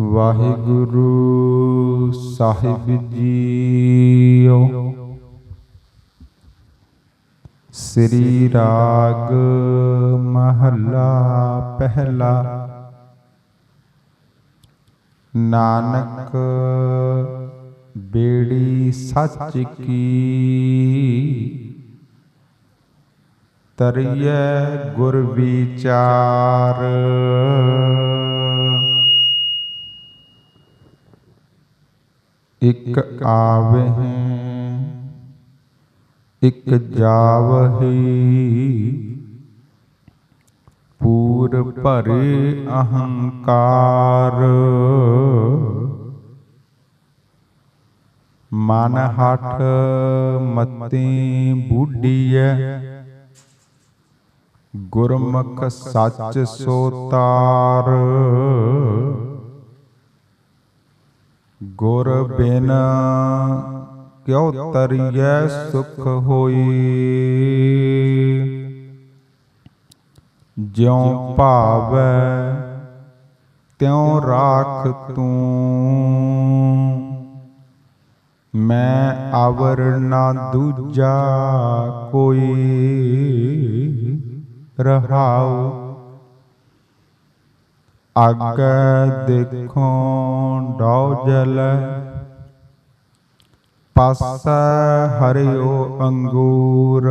ਵਾਹਿਗੁਰੂ ਸਾਹਿਬ JIO. ਸ੍ਰੀ ਰਾਗ ਮਹੱਲਾ ਪਹਿਲਾ। ਨਾਨਕ ਬੇੜੀ ਸੱਚ ਕੀ? ਤਰੀਐ ਗੁਰ ਵਿਚਾਰ। ਇਕ ਆਵਹਿ ਇਕ ਜਾਵਹੀ ਪੂਰ ਭਰੇ ਅਹੰਕਾਰ। ਮਨ ਹਠ ਮਤੀ ਬੁੱਢੀਐ ਗੁਰਮੁਖ ਸੱਚ ਸੋਤਾਰ। ਗੁਰ ਬਿਨ ਕਿਉ ਤਰੀਐ ਸੁਖ ਹੋਈ? ਜਿਉ ਭਾਵੈ, ਤਿਉ ਰਾਖ ਤੂੰ। ਮੈਂ ਅਵਰ ਨਾ ਦੂਜਾ ਕੋਈ ਰਹਾਉ। ਅੱਗੇ ਦੇਖੋ ਡਾਉ ਜਲ ਪਸ ਹਰਿਓ ਅੰਗੂਰ।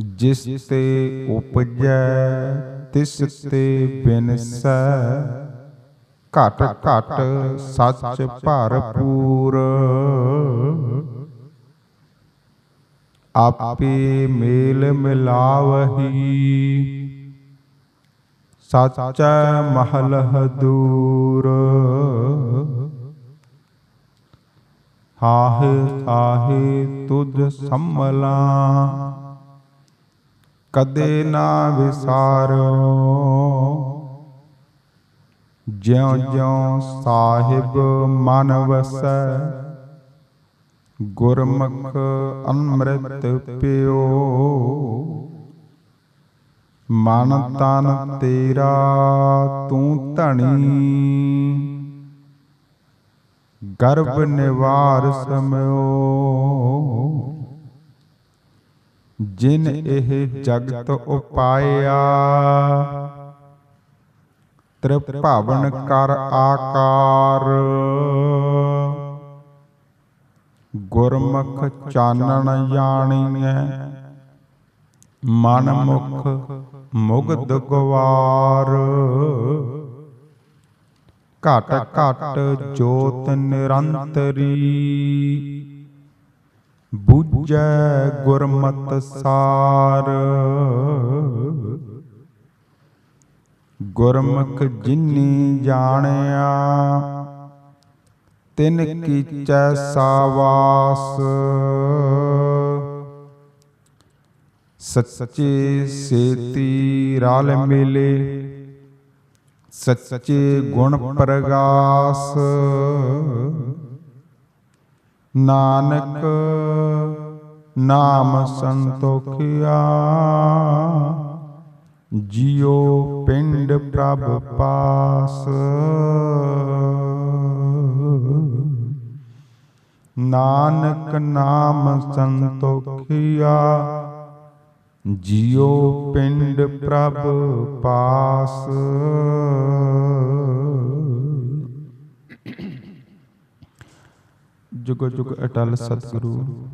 ਜਿਸ ਤੇ ਉਪਜੈ, ਤਿਸ ਤੇ ਬਿਨਸੈ। ਘਟ ਘਟ ਸੱਚ ਭਰਪੂਰ। ਆਪੇ ਮੇਲ ਮਿਲਾਵਹੀ। ਸੱਚੈ ਮਹਲ ਹਦੂਰ। ਹਾਹੇ ਆਹੇ ਤੁਧ ਸੰਮਲਾ ਕਦੇ ਨਾ ਵਿਸਾਰੋ। ਜਿਉ ਜਿਉ ਸਾਹਿਬ ਮਨ ਵਸੈ, ਗੁਰਮੁਖ ਅੰਮ੍ਰਿਤ ਪਿਓ। ਮਨ ਤਨ ਤੇਰਾ, ਤੂੰ ਧਣੀ। ਗਰਭ ਨਿਵਾਰ ਸਮਿਓ। ਜਿਨ ਇਹ ਜਗਤ ਉਪਾਇਆ, ਤ੍ਰਿਭਵਨ ਕਰ ਆਕਾਰ। ਗੁਰਮੁਖ ਚਾਨਣ ਜਾਣੀਐ ਮਨ ਮੁਖ ਮੁਗਧ ਗਵਾਰ। ਘਟ ਘਟ ਜੋਤ ਨਿਰੰਤਰੀ। ਬੁੱਝੈ ਗੁਰਮਤ ਸਾਰ। ਗੁਰਮੁਖ ਜਿਨੀ ਜਾਣਿਆ ਤਿਨ ਕੀਚੈ ਸਾਵਾਸ। ਸੱਚੇ ਸੇਤੀ ਰਲ ਮਿਲੇ। ਸੱਚੇ ਗੁਣ ਪ੍ਰਗਾਸ। ਨਾਨਕ ਨਾਮ ਸੰਤੋਖਿਆ। ਜਿਉ ਪਿੰਡ ਪ੍ਰਭ ਪਾਸ। ਨਾਨਕ ਨਾਮ ਸੰਤੋਖਿਆ। ਜਿਉ ਪਿੰਡ ਪ੍ਰਭ ਪਾਸ। ਜੁਗ ਜੁਗ ਅਟਲ ਸਤਿਗੁਰੂ।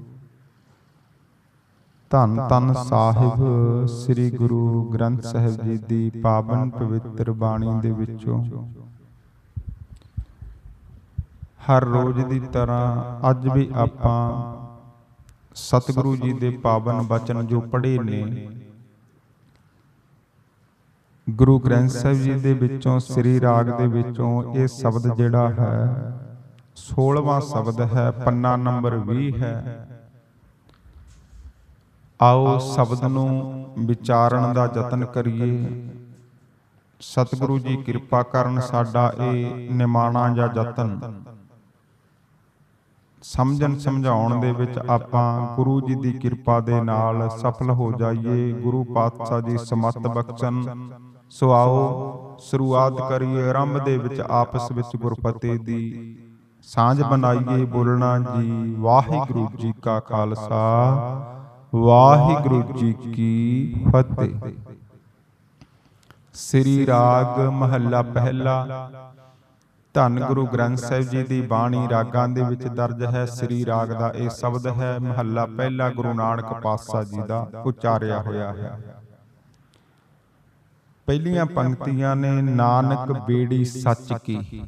ਧੰਨ ਧੰਨ ਸਾਹਿਬ ਸ੍ਰੀ ਗੁਰੂ ਗ੍ਰੰਥ ਸਾਹਿਬ ਜੀ ਦੀ ਪਾਵਨ ਪਵਿੱਤਰ ਬਾਣੀ ਦੇ ਵਿੱਚੋਂ। ਹਰ ਰੋਜ਼ ਦੀ ਤਰ੍ਹਾਂ ਅੱਜ ਵੀ ਆਪਾਂ ਸਤਿਗੁਰੂ ਜੀ ਦੇ ਪਾਵਨ ਬਚਨ ਜੋ ਪੜ੍ਹੇ ਨੇ। ਗੁਰੂ ਗ੍ਰੰਥ ਸਾਹਿਬ ਜੀ ਦੇ ਵਿੱਚੋਂ ਸ੍ਰੀ ਰਾਗ ਦੇ ਵਿੱਚੋਂ ਇਹ ਸ਼ਬਦ ਜਿਹੜਾ ਹੈ 16ਵਾਂ ਸ਼ਬਦ ਹੈ ਪੰਨਾ ਨੰਬਰ 20 ਹੈ। ਆਓ ਸ਼ਬਦ ਨੂੰ ਵਿਚਾਰਨ ਦਾ ਯਤਨ ਕਰੀਏ। ਸਤਿਗੁਰੂ ਜੀ ਕਿਰਪਾ ਕਰਨ ਸਾਡਾ ਇਹ ਨਿਮਾਣਾ ਜਾਂ ਯਤਨ। ਸਮਝਣ ਸਮਝਾਉਣ ਦੇ ਵਿੱਚ ਆਪਾਂ ਗੁਰੂ ਜੀ ਦੀ ਕਿਰਪਾ ਦੇ ਨਾਲ ਸਫਲ ਹੋ ਜਾਈਏ। ਗੁਰੂ ਪਾਤਸ਼ਾਹ ਜੀ ਸਮਤ ਬਖਸ਼ਣ। ਸੋ ਆਓ ਸ਼ੁਰੂਆਤ ਕਰੀਏ ਆਰੰਭ ਦੇ ਵਿੱਚ ਆਪਸ ਵਿੱਚ ਗੁਰਪਤੇ ਦੀ ਸਾਂਝ ਬਣਾਈਏ ਬੋਲਣਾ ਜੀ। ਵਾਹਿਗੁਰੂ ਜੀ ਕਾ ਖਾਲਸਾ। ਵਾਹਿਗੁਰੂ ਜੀ ਕੀ ਫਤਿਹ। ਸ੍ਰੀ ਰਾਗ ਮਹੱਲਾ ਪਹਿਲਾ। ਧੰਨ ਗੁਰੂ ਗ੍ਰੰਥ ਸਾਹਿਬ ਜੀ ਦੀ ਬਾਣੀ ਰਾਗਾਂ ਦੇ ਵਿੱਚ ਦਰਜ ਹੈ। ਸ੍ਰੀ ਰਾਗ ਦਾ ਇਹ ਸ਼ਬਦ ਹੈ ਮਹੱਲਾ ਪਹਿਲਾ ਗੁਰੂ ਨਾਨਕ ਪਾਤਸ਼ਾਹ ਜੀ ਦਾ ਉਚਾਰਿਆ ਹੋਇਆ ਹੈ। ਪਹਿਲੀਆਂ ਪੰਕਤੀਆਂ ਨੇ ਨਾਨਕ ਬੇੜੀ ਸੱਚ ਕੀ।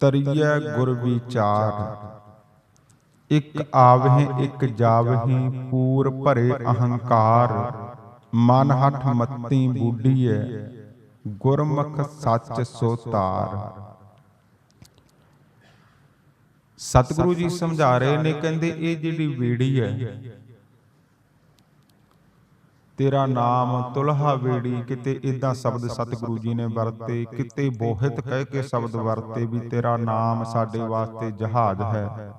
ਤਰੀਐ ਗੁਰ ਵਿਚਾਰ। ਇੱਕ ਆਵਹਿ ਇੱਕ ਜਾਵਹਿ ਪੂਰ ਭਰੇ ਅਹੰਕਾਰ। ਮਨ ਹਠ ਮੱਤੀ ਬੂਢੀਐ ਗੁਰਮੁਖ ਸੱਚ ਸੋ ਤਾਰ ਸਤਿਗੁਰੂ ਜੀ ਸਮਝਾ ਰਹੇ ਨੇ ਕਹਿੰਦੇ ਇਹ ਜਿਹੜੀ ਵੇੜੀ ਹੈ। ਤੇਰਾ ਨਾਮ ਤੁਲਹਾ ਵੇੜੀ ਕਿਤੇ ਇਦਾਂ ਸ਼ਬਦ ਸਤਿਗੁਰੂ ਜੀ ਨੇ ਵਰਤੇ ਕਿਤੇ ਬੋਹਿਤ ਕਹਿ ਕੇ ਸ਼ਬਦ ਵਰਤੇ ਵੀ ਤੇਰਾ ਨਾਮ ਸਾਡੇ ਵਾਸਤੇ ਜਹਾਜ਼ ਹੈ।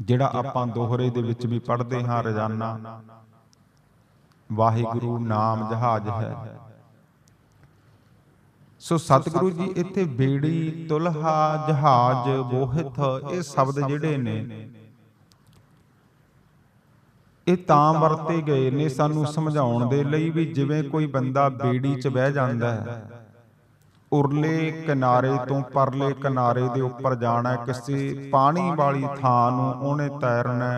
ਜਿਹੜਾ ਆਪਾਂ ਦੋਹਰੇ ਦੇ ਵਿੱਚ ਵੀ ਪੜ੍ਹਦੇ ਹਾਂ ਰੋਜ਼ਾਨਾ ਵਾਹਿਗੁਰੂ ਨਾਮ ਜਹਾਜ਼ ਹੈ। ਸੋ ਸਤਿਗੁਰੂ ਜੀ ਇੱਥੇ ਬੇੜੀ ਤੁਲਹਾ ਜਹਾਜ਼ ਬੋਹਿਤ ਇਹ ਸ਼ਬਦ ਜਿਹੜੇ ਨੇ। ਇਹ ਤਾਂ ਵਰਤੇ ਗਏ ਨੇ ਸਾਨੂੰ ਸਮਝਾਉਣ ਦੇ ਲਈ ਵੀ ਜਿਵੇਂ ਕੋਈ ਬੰਦਾ ਬੇੜੀ 'ਚ ਬਹਿ ਜਾਂਦਾ ਹੈ। ਉਰਲੇ ਕਿਨਾਰੇ ਤੋਂ ਪਰਲੇ ਕਿਨਾਰੇ ਦੇ ਉੱਪਰ ਜਾਣਾ ਕਿਸੇ ਪਾਣੀ ਵਾਲੀ ਥਾਂ ਨੂੰ ਉਹਨੇ ਤੈਰਨਾ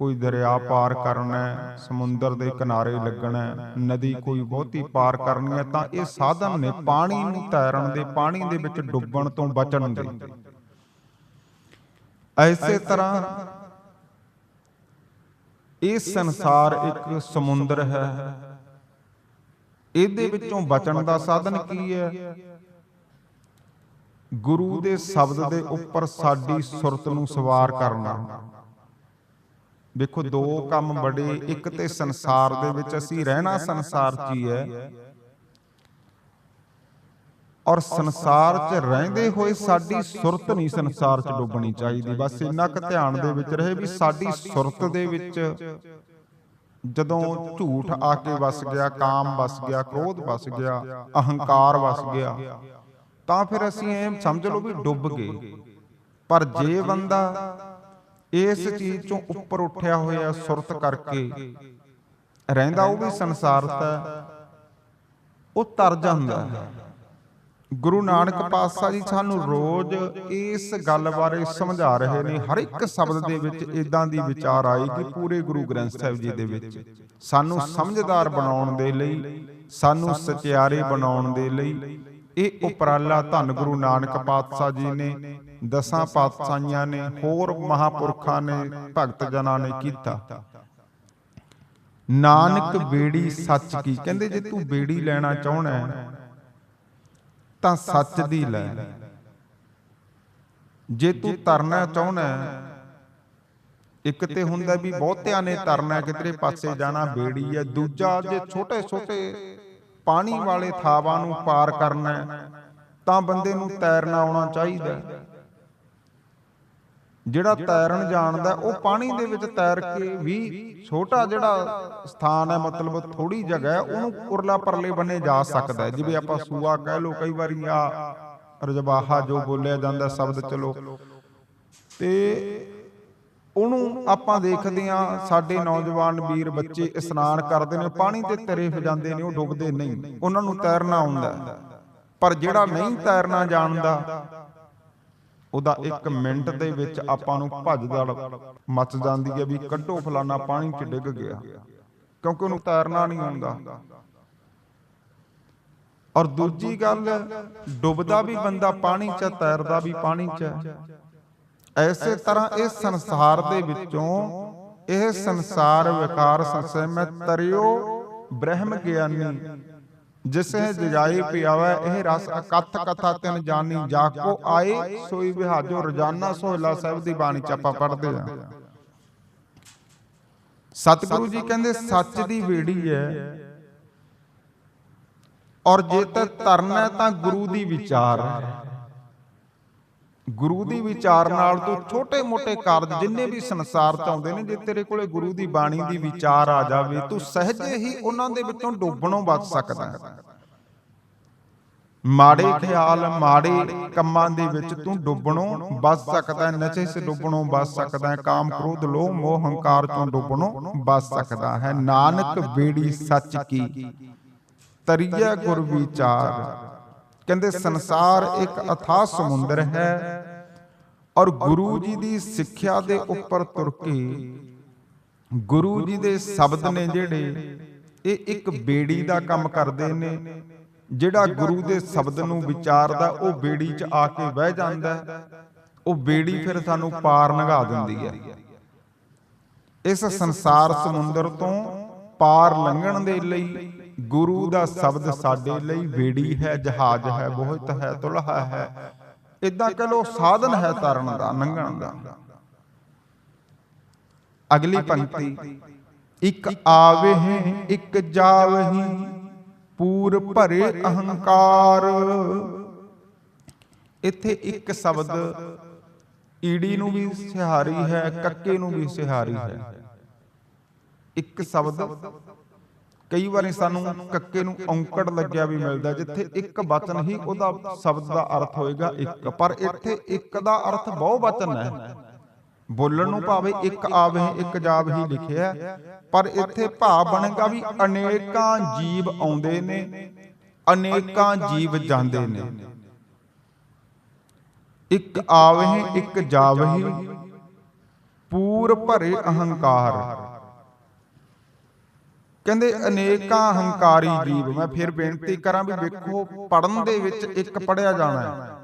ਕੋਈ ਦਰਿਆ ਪਾਰ ਕਰਨਾ ਹੈ, ਸਮੁੰਦਰ ਦੇ ਕਿਨਾਰੇ ਲੱਗਣਾ ਹੈ, ਨਦੀ ਕੋਈ ਬਹੁਤੀ ਪਾਰ ਕਰਨੀ ਹੈ ਤਾਂ ਇਹ ਸਾਧਨ ਨੇ ਪਾਣੀ ਨੂੰ ਤੈਰਨ ਦੇ ਪਾਣੀ ਦੇ ਵਿੱਚ ਡੁੱਬਣ ਤੋਂ ਬਚਣ ਦੇ। ਐਸੇ ਤਰ੍ਹਾਂ ਇਹ ਸੰਸਾਰ ਇੱਕ ਸਮੁੰਦਰ ਹੈ। ਇਹਦੇ ਵਿੱਚੋਂ ਬਚਣ ਦਾ ਸਾਧਨ ਕੀ ਹੈ? ਗੁਰੂ ਦੇ ਸ਼ਬਦ ਦੇ ਉੱਪਰ ਸਾਡੀ ਸੁਰਤ ਨੂੰ ਸਵਾਰ ਕਰਨਾ। ਦੇਖੋ ਦੋ ਕੰਮ ਬੜੇ ਇੱਕ ਤੇ ਸੰਸਾਰ ਦੇ ਵਿੱਚ ਅਸੀਂ ਰਹਿਣਾ ਸੰਸਾਰ 'ਚ ਹੀ ਹੈ। ਔਰ ਸੰਸਾਰ 'ਚ ਰਹਿੰਦੇ ਹੋਏ ਸਾਡੀ ਸੁਰਤ ਨਹੀਂ ਸੰਸਾਰ 'ਚ ਡੁੱਬਣੀ ਚਾਹੀਦੀ। ਬਸ ਇੰਨਾ ਕੁ ਧਿਆਨ ਦੇ ਵਿੱਚ ਰਹੇ ਵੀ ਸਾਡੀ ਸੁਰਤ ਦੇ ਵਿੱਚ ਜਦੋਂ ਝੂਠ ਆ ਕੇ ਵਸ ਗਿਆ, ਕਾਮ ਵਸ ਗਿਆ, ਕ੍ਰੋਧ ਵਸ ਗਿਆ, ਅਹੰਕਾਰ ਵਸ ਗਿਆ, ਤਾਂ ਫਿਰ ਅਸੀਂ ਇਹ ਸਮਝ ਲਓ ਵੀ ਡੁੱਬ ਗਏ। ਪਰ ਜੇ ਬੰਦਾ ਇਸ ਚੀਜ਼ ਚੋਂ ਉੱਪਰ ਉੱਠਿਆ ਹੋਇਆ ਸੁਰਤ ਕਰਕੇ ਰਹਿੰਦਾ ਉਹ ਵੀ ਸੰਸਾਰਤ ਉਹ ਤਰ ਜਾਂਦਾ। ਗੁਰੂ ਨਾਨਕ ਪਾਤਸ਼ਾਹ ਜੀ ਸਾਨੂੰ ਰੋਜ਼ ਇਸ ਗੱਲ ਬਾਰੇ ਸਮਝਾ ਰਹੇ ਨੇ। ਹਰ ਇੱਕ ਸ਼ਬਦ ਦੇ ਵਿੱਚ ਇਦਾਂ ਦੀ ਵਿਚਾਰ ਆਏਗੀ ਪੂਰੇ ਗੁਰੂ ਗ੍ਰੰਥ ਸਾਹਿਬ ਜੀ ਦੇ ਵਿੱਚ। ਸਾਨੂੰ ਸਮਝਦਾਰ ਬਣਾਉਣ ਦੇ ਲਈ ਸਾਨੂੰ ਸਚਿਆਰੇ ਬਣਾਉਣ ਦੇ ਲਈ ਇਹ ਉਪਰਾਲਾ ਧੰਨ ਗੁਰੂ ਨਾਨਕ ਪਾਤਸ਼ਾਹ ਜੀ ਨੇ, ਦਸਾਂ ਪਾਤਸ਼ਾਹੀਆਂ ਨੇ, ਹੋਰ ਮਹਾਪੁਰਖਾਂ ਨੇ, ਭਗਤ ਜਨਾਂ ਨੇ ਕੀਤਾ। ਨਾਨਕ ਬੇੜੀ ਸੱਚ ਕੀ? ਕਹਿੰਦੇ ਜੇ ਤੂੰ ਬੇੜੀ ਲੈਣਾ ਚਾਹਣਾ ਤਾਂ ਸੱਚ ਦੀ ਲੈ। ਜੇ ਤੂੰ ਤਰਨਾ ਚਾਹਣਾ ਇੱਕ ਤੇ ਹੁੰਦਾ ਵੀ ਬਹੁਤਿਆਂ ਨੇ ਤਰਨਾ ਕਿਧਰੇ ਪਾਸੇ ਜਾਣਾ ਬੇੜੀ ਹੈ, ਦੂਜਾ ਜੇ ਛੋਟੇ ਛੋਟੇ ਪਾਣੀ ਵਾਲੇ ਥਾਵਾਂ ਨੂੰ ਪਾਰ ਕਰਨਾ ਤਾਂ ਬੰਦੇ ਨੂੰ ਤੈਰਨਾ ਆਉਣਾ ਚਾਹੀਦਾ। ਜਿਹੜਾ ਤੈਰਨ ਜਾਣਦਾ ਉਹ ਪਾਣੀ ਦੇ ਵਿੱਚ ਤੈਰ ਕੇ ਵੀ ਛੋਟਾ ਜਿਹੜਾ ਸਥਾਨ ਹੈ ਮਤਲਬ ਥੋੜੀ ਜਗ੍ਹਾ ਹੈ ਉਹਨੂੰ ਉਰਲਾ ਪਰਲੇ ਬੰਨੇ ਜਾ ਸਕਦਾ ਹੈ। ਜਿਵੇਂ ਆਪਾਂ ਸੂਆ ਕਹਿ ਲੋ ਕਈ ਵਾਰੀ ਆ ਰਜਵਾਹਾ ਜੋ ਬੋਲਿਆ ਜਾਂਦਾ ਸ਼ਬਦ ਚਲੋ। ਤੇ ਉਹਨੂੰ ਆਪਾਂ ਦੇਖਦੇ ਆ ਸਾਡੇ ਨੌਜਵਾਨ ਵੀਰ ਬੱਚੇ ਇਸ਼ਨਾਨ ਕਰਦੇ ਨੇ, ਪਾਣੀ ਤੇ ਤਰੇ ਜਾਂਦੇ ਨੇ, ਉਹ ਡੁੱਬਦੇ ਨਹੀਂ, ਉਹਨਾਂ ਨੂੰ ਤੈਰਨਾ ਆਉਂਦਾ ਪਰ ਜਿਹੜਾ ਨਹੀਂ ਤੈਰਨਾ ਜਾਣਦਾ, ਉਹਦਾ 1 ਮਿੰਟ ਦੇ ਵਿੱਚ ਆਪਾਂ ਨੂੰ ਭੱਜ ਦੜ ਮਚ ਜਾਂਦੀ ਹੈ ਵੀ ਕੱਢੋ ਫਲਾਨਾ ਪਾਣੀ 'ਚ ਡਿੱਗ ਗਿਆ। ਕਿਉਂਕਿ ਉਹਨੂੰ ਤੈਰਨਾ ਨਹੀਂ ਆਉਂਦਾ। ਔਰ ਦੂਜੀ ਗੱਲ, ਡੁੱਬਦਾ ਵੀ ਬੰਦਾ ਪਾਣੀ 'ਚ, ਤੈਰਦਾ ਵੀ ਪਾਣੀ 'ਚ। ਐਸੇ ਤਰ੍ਹਾਂ ਇਹ ਸੰਸਾਰ ਦੇ ਵਿੱਚੋਂ ਇਹ ਸੰਸਾਰ ਵਿਕਾਰ ਸੰਸੈ ਮੈਂ ਤਰਿਓ ਬ੍ਰਹਮ ਗਿਆਨੀ ਜਿਸੇ ਜਜਾਈ ਪਿਆਵੈ ਇਹ ਰਸ ਅਕਥ ਕਥਾ ਤਿਨ ਜਾਣੀ ਜਾ ਕੋ ਆਏ ਸੋਈ ਵਿਹਾਜੋ ਰੋਜ਼ਾਨਾ ਸੋਹਿਲਾ ਸਾਹਿਬ ਦੀ ਬਾਣੀ ਚ ਆਪਾਂ ਪੜ੍ਹਦੇ ਆ। ਸਤਿਗੁਰੂ ਜੀ ਕਹਿੰਦੇ ਸੱਚ ਦੀ ਵੇੜੀ ਹੈ। ਔਰ ਜੇ ਤਾਂ ਤਰਨਾ ਤਾਂ ਗੁਰੂ ਦੀ ਵਿਚਾਰ ਹੈ। ਗੁਰੂ ਦੀ ਵਿਚਾਰ ਨਾਲ ਤੂੰ ਛੋਟੇ-ਮੋਟੇ ਕਾਰਜ ਜਿੰਨੇ ਵੀ ਸੰਸਾਰ ਚ ਆਉਂਦੇ ਨੇ, ਜੇ ਤੇਰੇ ਕੋਲੇ ਗੁਰੂ ਦੀ ਬਾਣੀ ਦੀ ਵਿਚਾਰ ਆ ਜਾਵੇ, ਤੂੰ ਸਹਜੇ ਹੀ ਉਹਨਾਂ ਦੇ ਵਿੱਚੋਂ ਡੁੱਬਣੋਂ ਬਚ ਸਕਦਾ ਹੈ। ਮਾੜੇ ਖਿਆਲ, ਮਾੜੇ ਕੰਮਾਂ ਦੇ ਵਿੱਚ ਤੂੰ ਡੁੱਬਣੋਂ ਬਚ ਸਕਦਾ ਹੈ, ਨਸ਼ੇ ਸੇ ਡੁੱਬਣੋਂ ਬਚ ਸਕਦਾ ਹੈ, ਕਾਮ ਕ੍ਰੋਧ, ਲੋਭ, ਮੋਹ, ਹੰਕਾਰ ਤੋਂ ਡੁੱਬਣੋਂ ਬਚ ਸਕਦਾ ਹੈ। ਨਾਨਕ ਬੇੜੀ ਸੱਚ ਕੀ? ਤਰੀਆ ਗੁਰ ਵਿਚਾਰ। ਕਹਿੰਦੇ ਸੰਸਾਰ ਇੱਕ ਅਥਾਹ ਸਮੁੰਦਰ ਹੈ। ਔਰ ਗੁਰੂ ਜੀ ਦੀ ਸਿੱਖਿਆ ਦੇ ਉੱਪਰ ਤੁਰ ਕੇ ਗੁਰੂ ਜੀ ਦੇ ਸ਼ਬਦ ਨੇ ਜਿਹੜੇ ਇਹ ਇੱਕ ਬੇੜੀ ਦਾ ਕੰਮ ਕਰਦੇ ਨੇ। ਜਿਹੜਾ ਗੁਰੂ ਦੇ ਸ਼ਬਦ ਨੂੰ ਵਿਚਾਰਦਾ ਉਹ ਬੇੜੀ 'ਚ ਆ ਕੇ ਬਹਿ ਜਾਂਦਾ। ਉਹ ਬੇੜੀ ਫਿਰ ਸਾਨੂੰ ਪਾਰ ਲੰਘਾ ਦਿੰਦੀ ਹੈ। ਇਸ ਸੰਸਾਰ ਸਮੁੰਦਰ ਤੋਂ ਪਾਰ ਲੰਘਣ ਦੇ ਲਈ ਗੁਰੂ ਦਾ ਸ਼ਬਦ ਸਾਡੇ ਲਈ ਬੇੜੀ ਹੈ, ਜਹਾਜ਼ ਹੈ ਬਹੁਤ ਹੈ, ਤੁਲਹਾ ਹੈ। ਇਦਾਂ ਕਹ ਲੋ ਸਾਧਨ ਹੈ ਤਰਨ ਦਾ ਲੰਘਣ ਦਾ। ਅਗਲੀ ਪੰਕਤੀ, ਇੱਕ ਆਵਹਿ, ਇੱਕ ਜਾਵਹੀ, ਪੂਰ ਭਰੇ ਅਹੰਕਾਰ। ਇੱਥੇ ਇੱਕ ਸ਼ਬਦ ਈੜੀ ਨੂੰ ਵੀ ਸਿਹਾਰੀ ਹੈ, ਕੱਕੇ ਨੂੰ ਵੀ ਸਿਹਾਰੀ ਹੈ। ਇੱਕ ਸ਼ਬਦ ਕਈ ਵਾਰੀ ਸਾਨੂੰ ਕੱਕੇ ਨੂੰ ਔਂਕੜ ਲੱਗਿਆ ਵੀ ਮਿਲਦਾ, ਜਿੱਥੇ ਇੱਕ ਬਚਨ ਹੀ ਉਹਦਾ ਸ਼ਬਦ ਦਾ ਅਰਥ ਹੋਏਗਾ ਇੱਕ। ਪਰ ਇੱਥੇ ਇੱਕ ਦਾ ਅਰਥ ਬਹੁ ਵਚਨ ਹੈ। ਬੋਲਣ ਨੂੰ ਭਾਵੇਂ ਇੱਕ ਆਵੇ, ਇੱਕ ਜਾਬ ਹੀ ਲਿਖਿਆ ਪਰ ਇੱਥੇ ਭਾਵ ਬਣੇਗਾ ਵੀ ਅਨੇਕਾਂ ਜੀਵ ਆਉਂਦੇ ਨੇ, ਅਨੇਕਾਂ ਜੀਵ ਜਾਂਦੇ ਨੇ। ਇੱਕ ਆਵਹਿ ਇੱਕ ਜਾਵਹੀ ਪੂਰ ਭਰੇ ਅਹੰਕਾਰ। ਕਹਿੰਦੇ ਅਨੇਕਾਂ ਹੰਕਾਰੀ ਜੀਵ, ਮੈਂ ਫਿਰ ਬੇਨਤੀ ਕਰਾਂ ਵੀ ਵੇਖੋ ਪੜਨ ਦੇ ਵਿੱਚ ਇੱਕ ਪੜਿਆ ਜਾਣਾ ਹੈ।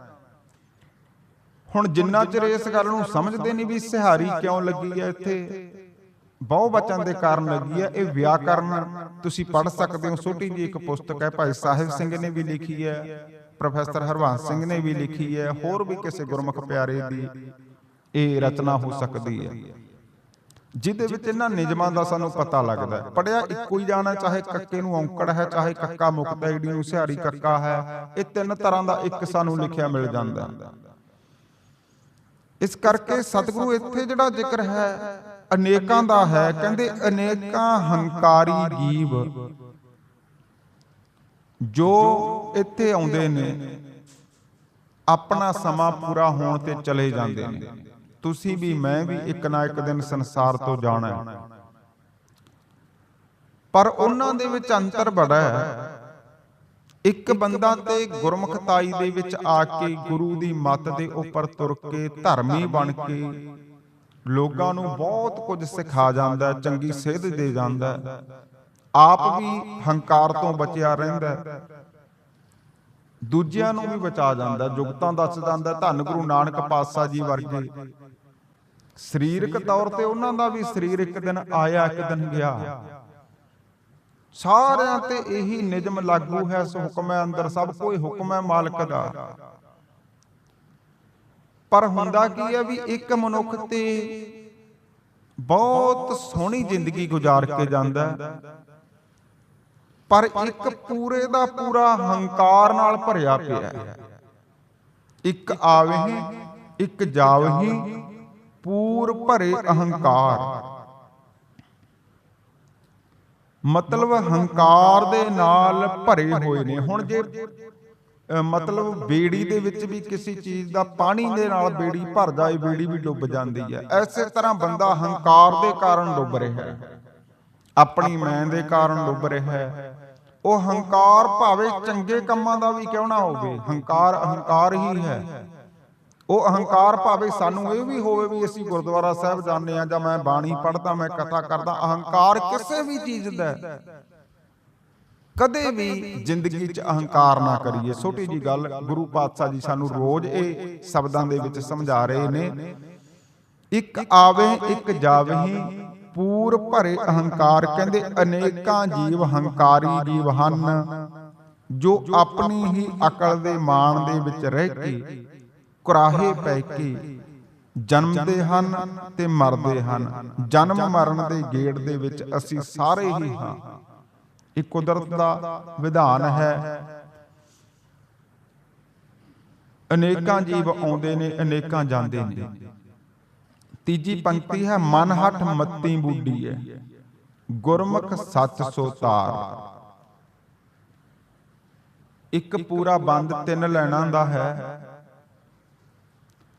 ਹੁਣ ਜਿੰਨਾ ਚਿਰ ਇਸ ਗੱਲ ਨੂੰ ਸਮਝਦੇ ਨਹੀਂ ਵੀ ਸਿਹਾਰੀ ਕਿਉਂ ਲੱਗੀ ਹੈ ਇੱਥੇ, ਬਹੁ ਬਚਨ ਦੇ ਕਾਰਨ ਲੱਗੀ ਹੈ, ਇਹ ਵਿਆਕਰਨ ਤੁਸੀਂ ਪੜ ਸਕਦੇ ਹੋ। ਛੋਟੀ ਜੀ ਇੱਕ ਪੁਸਤਕ ਹੈ, ਭਾਈ ਸਾਹਿਬ ਸਿੰਘ ਨੇ ਵੀ ਲਿਖੀ ਹੈ, ਪ੍ਰੋਫੈਸਰ ਹਰਵੰਸ ਸਿੰਘ ਨੇ ਵੀ ਲਿਖੀ ਹੈ, ਹੋਰ ਵੀ ਕਿਸੇ ਗੁਰਮੁਖ ਪਿਆਰੇ ਦੀ ਇਹ ਰਚਨਾ ਹੋ ਸਕਦੀ ਹੈ। ਜਿਹਦੇ ਵਿੱਚ ਇਹਨਾਂ ਨਿਯਮਾਂ ਦਾ ਸਾਨੂੰ ਪਤਾ ਲੱਗਦਾ ਹੈ। ਪੜਿਆ ਇੱਕੋ ਹੀ ਜਾਣਾ ਚਾਹੇ ਕੱਕੇ ਨੂੰ ਔਂਕੜ ਹੈ ਚਾਹੇ ਕੱਕਾ ਮੁਕਤਾ ਈੜੀ ਨੂੰ ਸਿਹਾਰੀ ਕੱਕਾ ਹੈ ਇਹ ਤਿੰਨ ਤਰ੍ਹਾਂ ਦਾ ਇੱਕ ਸਾਨੂੰ ਲਿਖਿਆ ਮਿਲ ਜਾਂਦਾ ਇਸ ਕਰਕੇ ਸਤਿਗੁਰੂ ਇੱਥੇ ਜਿਹੜਾ ਜ਼ਿਕਰ ਹੈ ਅਨੇਕਾਂ ਦਾ ਹੈ ਕਹਿੰਦੇ ਅਨੇਕਾਂ ਹੰਕਾਰੀ ਜੀਵ। ਜੋ ਇੱਥੇ ਆਉਂਦੇ ਨੇ ਆਪਣਾ ਸਮਾਂ ਪੂਰਾ ਹੋਣ ਤੇ ਚਲੇ ਜਾਂਦੇ ਨੇ। ਤੁਸੀਂ ਵੀ ਮੈਂ ਵੀ ਇੱਕ ਨਾ ਇੱਕ ਦਿਨ ਸੰਸਾਰ ਤੋਂ ਜਾਣਾ ਹੈ। ਪਰ ਉਹਨਾਂ ਦੇ ਵਿੱਚ ਅੰਤਰ ਬੜਾ ਹੈ। ਇੱਕ ਬੰਦਾ ਤੇ ਗੁਰਮੁਖਤਾਈ ਦੇ ਵਿੱਚ ਆ ਕੇ ਗੁਰੂ ਦੀ ਮੱਤ ਦੇ ਉੱਪਰ ਤੁਰ ਕੇ ਧਰਮੀ ਬਣ ਕੇ ਲੋਕਾਂ ਨੂੰ ਬਹੁਤ ਕੁਝ ਸਿਖਾ ਜਾਂਦਾ ਚੰਗੀ ਸੇਧ ਦੇ ਜਾਂਦਾ ਆਪ ਵੀ ਹੰਕਾਰ ਤੋਂ ਬਚਿਆ ਰਹਿੰਦਾ ਦੂਜਿਆਂ ਨੂੰ ਵੀ ਬਚਾ ਜਾਂਦਾ ਜੁਗਤਾਂ ਦੱਸ ਜਾਂਦਾ ਧੰਨ ਗੁਰੂ ਨਾਨਕ ਪਾਤਸ਼ਾਹ ਜੀ ਵਰਗੇ। ਸਰੀਰਕ ਤੌਰ ਤੇ ਉਹਨਾਂ ਦਾ ਵੀ ਸਰੀਰ ਇੱਕ ਦਿਨ ਆਇਆ ਇੱਕ ਦਿਨ ਗਿਆ। ਸਾਰਿਆਂ ਤੇ ਇਹੀ ਨਿਯਮ ਲਾਗੂ ਹੈ ਸੋ ਹੁਕਮ ਹੈ ਅੰਦਰ ਸਭ ਕੋਈ ਹੁਕਮ ਹੈ ਮਾਲਕ ਦਾ। ਪਰ ਹੁੰਦਾ ਕੀ ਹੈ ਵੀ ਇੱਕ ਮਨੁੱਖ ਤੇ ਬਹੁਤ ਸੋਹਣੀ ਜ਼ਿੰਦਗੀ ਗੁਜ਼ਾਰ ਕੇ ਜਾਂਦਾ ਪਰ ਇੱਕ ਪੂਰੇ ਦਾ ਪੂਰਾ ਹੰਕਾਰ ਨਾਲ ਭਰਿਆ ਪਿਆ ਹੈ। ਇੱਕ ਆਵਹੀ ਇੱਕ ਜਾਵਹੀ ਪੂਰ ਭਰੇ ਅਹੰਕਾਰ। ਮਤਲਬ ਹੰਕਾਰ ਦੇ ਨਾਲ ਭਰੇ ਹੋਏ ਨੇ। ਹੁਣ ਜੇ ਮਤਲਬ ਬੇੜੀ ਦੇ ਵਿੱਚ ਵੀ ਕਿਸੇ ਚੀਜ਼ ਦਾ ਪਾਣੀ ਦੇ ਨਾਲ ਬੇੜੀ ਭਰ ਜਾਏ ਬੇੜੀ ਵੀ ਡੁੱਬ ਜਾਂਦੀ ਹੈ। ਐਸੇ ਤਰ੍ਹਾਂ ਬੰਦਾ ਹੰਕਾਰ ਦੇ ਕਾਰਨ ਡੁੱਬ ਰਿਹਾ ਹੈ। ਆਪਣੀ ਮੈਂ ਦੇ ਕਾਰਨ ਡੁੱਬ ਰਿਹਾ ਹੈ। ਉਹ ਹੰਕਾਰ ਭਾਵੇਂ ਚੰਗੇ ਕੰਮਾਂ ਦਾ ਵੀ ਕਿਉਂ ਨਾ ਹੋਵੇ, ਹੰਕਾਰ ਅਹੰਕਾਰ ਹੀ ਹੈ। ਉਹ ਅਹੰਕਾਰ ਭਾਵੇਂ ਸਾਨੂੰ ਇਹ ਵੀ ਹੋਵੇ ਵੀ ਅਸੀਂ ਗੁਰਦੁਆਰਾ ਸਾਹਿਬ ਜਾਂਦੇ ਆ ਜਾਂ ਮੈਂ ਬਾਣੀ ਪੜ੍ਹਦਾ ਮੈਂ ਕਥਾ ਕਰਦਾ ਅਹੰਕਾਰ ਕਿਸੇ ਵੀ ਚੀਜ਼ ਦਾ। ਕਦੇ ਵੀ ਜ਼ਿੰਦਗੀ 'ਚ ਅਹੰਕਾਰ ਨਾ ਕਰੀਏ। ਛੋਟੀ ਜੀ ਗੱਲ ਗੁਰੂ ਪਾਤਸ਼ਾਹ ਜੀ ਸਾਨੂੰ ਰੋਜ਼ ਇਹ ਸ਼ਬਦਾਂ ਦੇ ਵਿੱਚ ਸਮਝਾ ਰਹੇ ਨੇ ਇੱਕ ਆਵੇ ਇੱਕ ਜਾਵਹੀ ਪੂਰ ਭਰੇ ਅਹੰਕਾਰ। ਕਹਿੰਦੇ ਅਨੇਕਾਂ ਜੀਵ ਹੰਕਾਰੀ ਜੀਵ ਹਨ ਜੋ ਆਪਣੀ ਹੀ ਅਕਲ ਦੇ ਮਾਣ ਦੇ ਵਿੱਚ ਰਹਿ ਕੇ ਕੁਰਾਹੇ ਪੈ ਕੇ ਜਨਮਦੇ ਹਨ ਤੇ ਮਰਦੇ ਹਨ। ਜਨਮ ਮਰਨ ਦੇ ਗੇੜ ਦੇ ਵਿੱਚ ਅਸੀਂ ਸਾਰੇ ਹੀ ਹਾਂ। ਇਹ ਕੁਦਰਤ ਦਾ ਵਿਧਾਨ ਹੈ। ਅਨੇਕਾਂ ਜੀਵ ਆਉਂਦੇ ਨੇ, ਅਨੇਕਾਂ ਜਾਂਦੇ ਨੇ। ਤੀਜੀ ਪੰਕਤੀ ਹੈ, ਮਨ ਹੱਠ ਮੱਤੀ ਬੂਡੀ ਹੈ। ਗੁਰਮੁਖ ਸੱਚ ਸੋ ਤਾਰ। ਇੱਕ ਪੂਰਾ ਬੰਦ ਤਿੰਨ ਲੈਣਾ ਦਾ ਹੈ।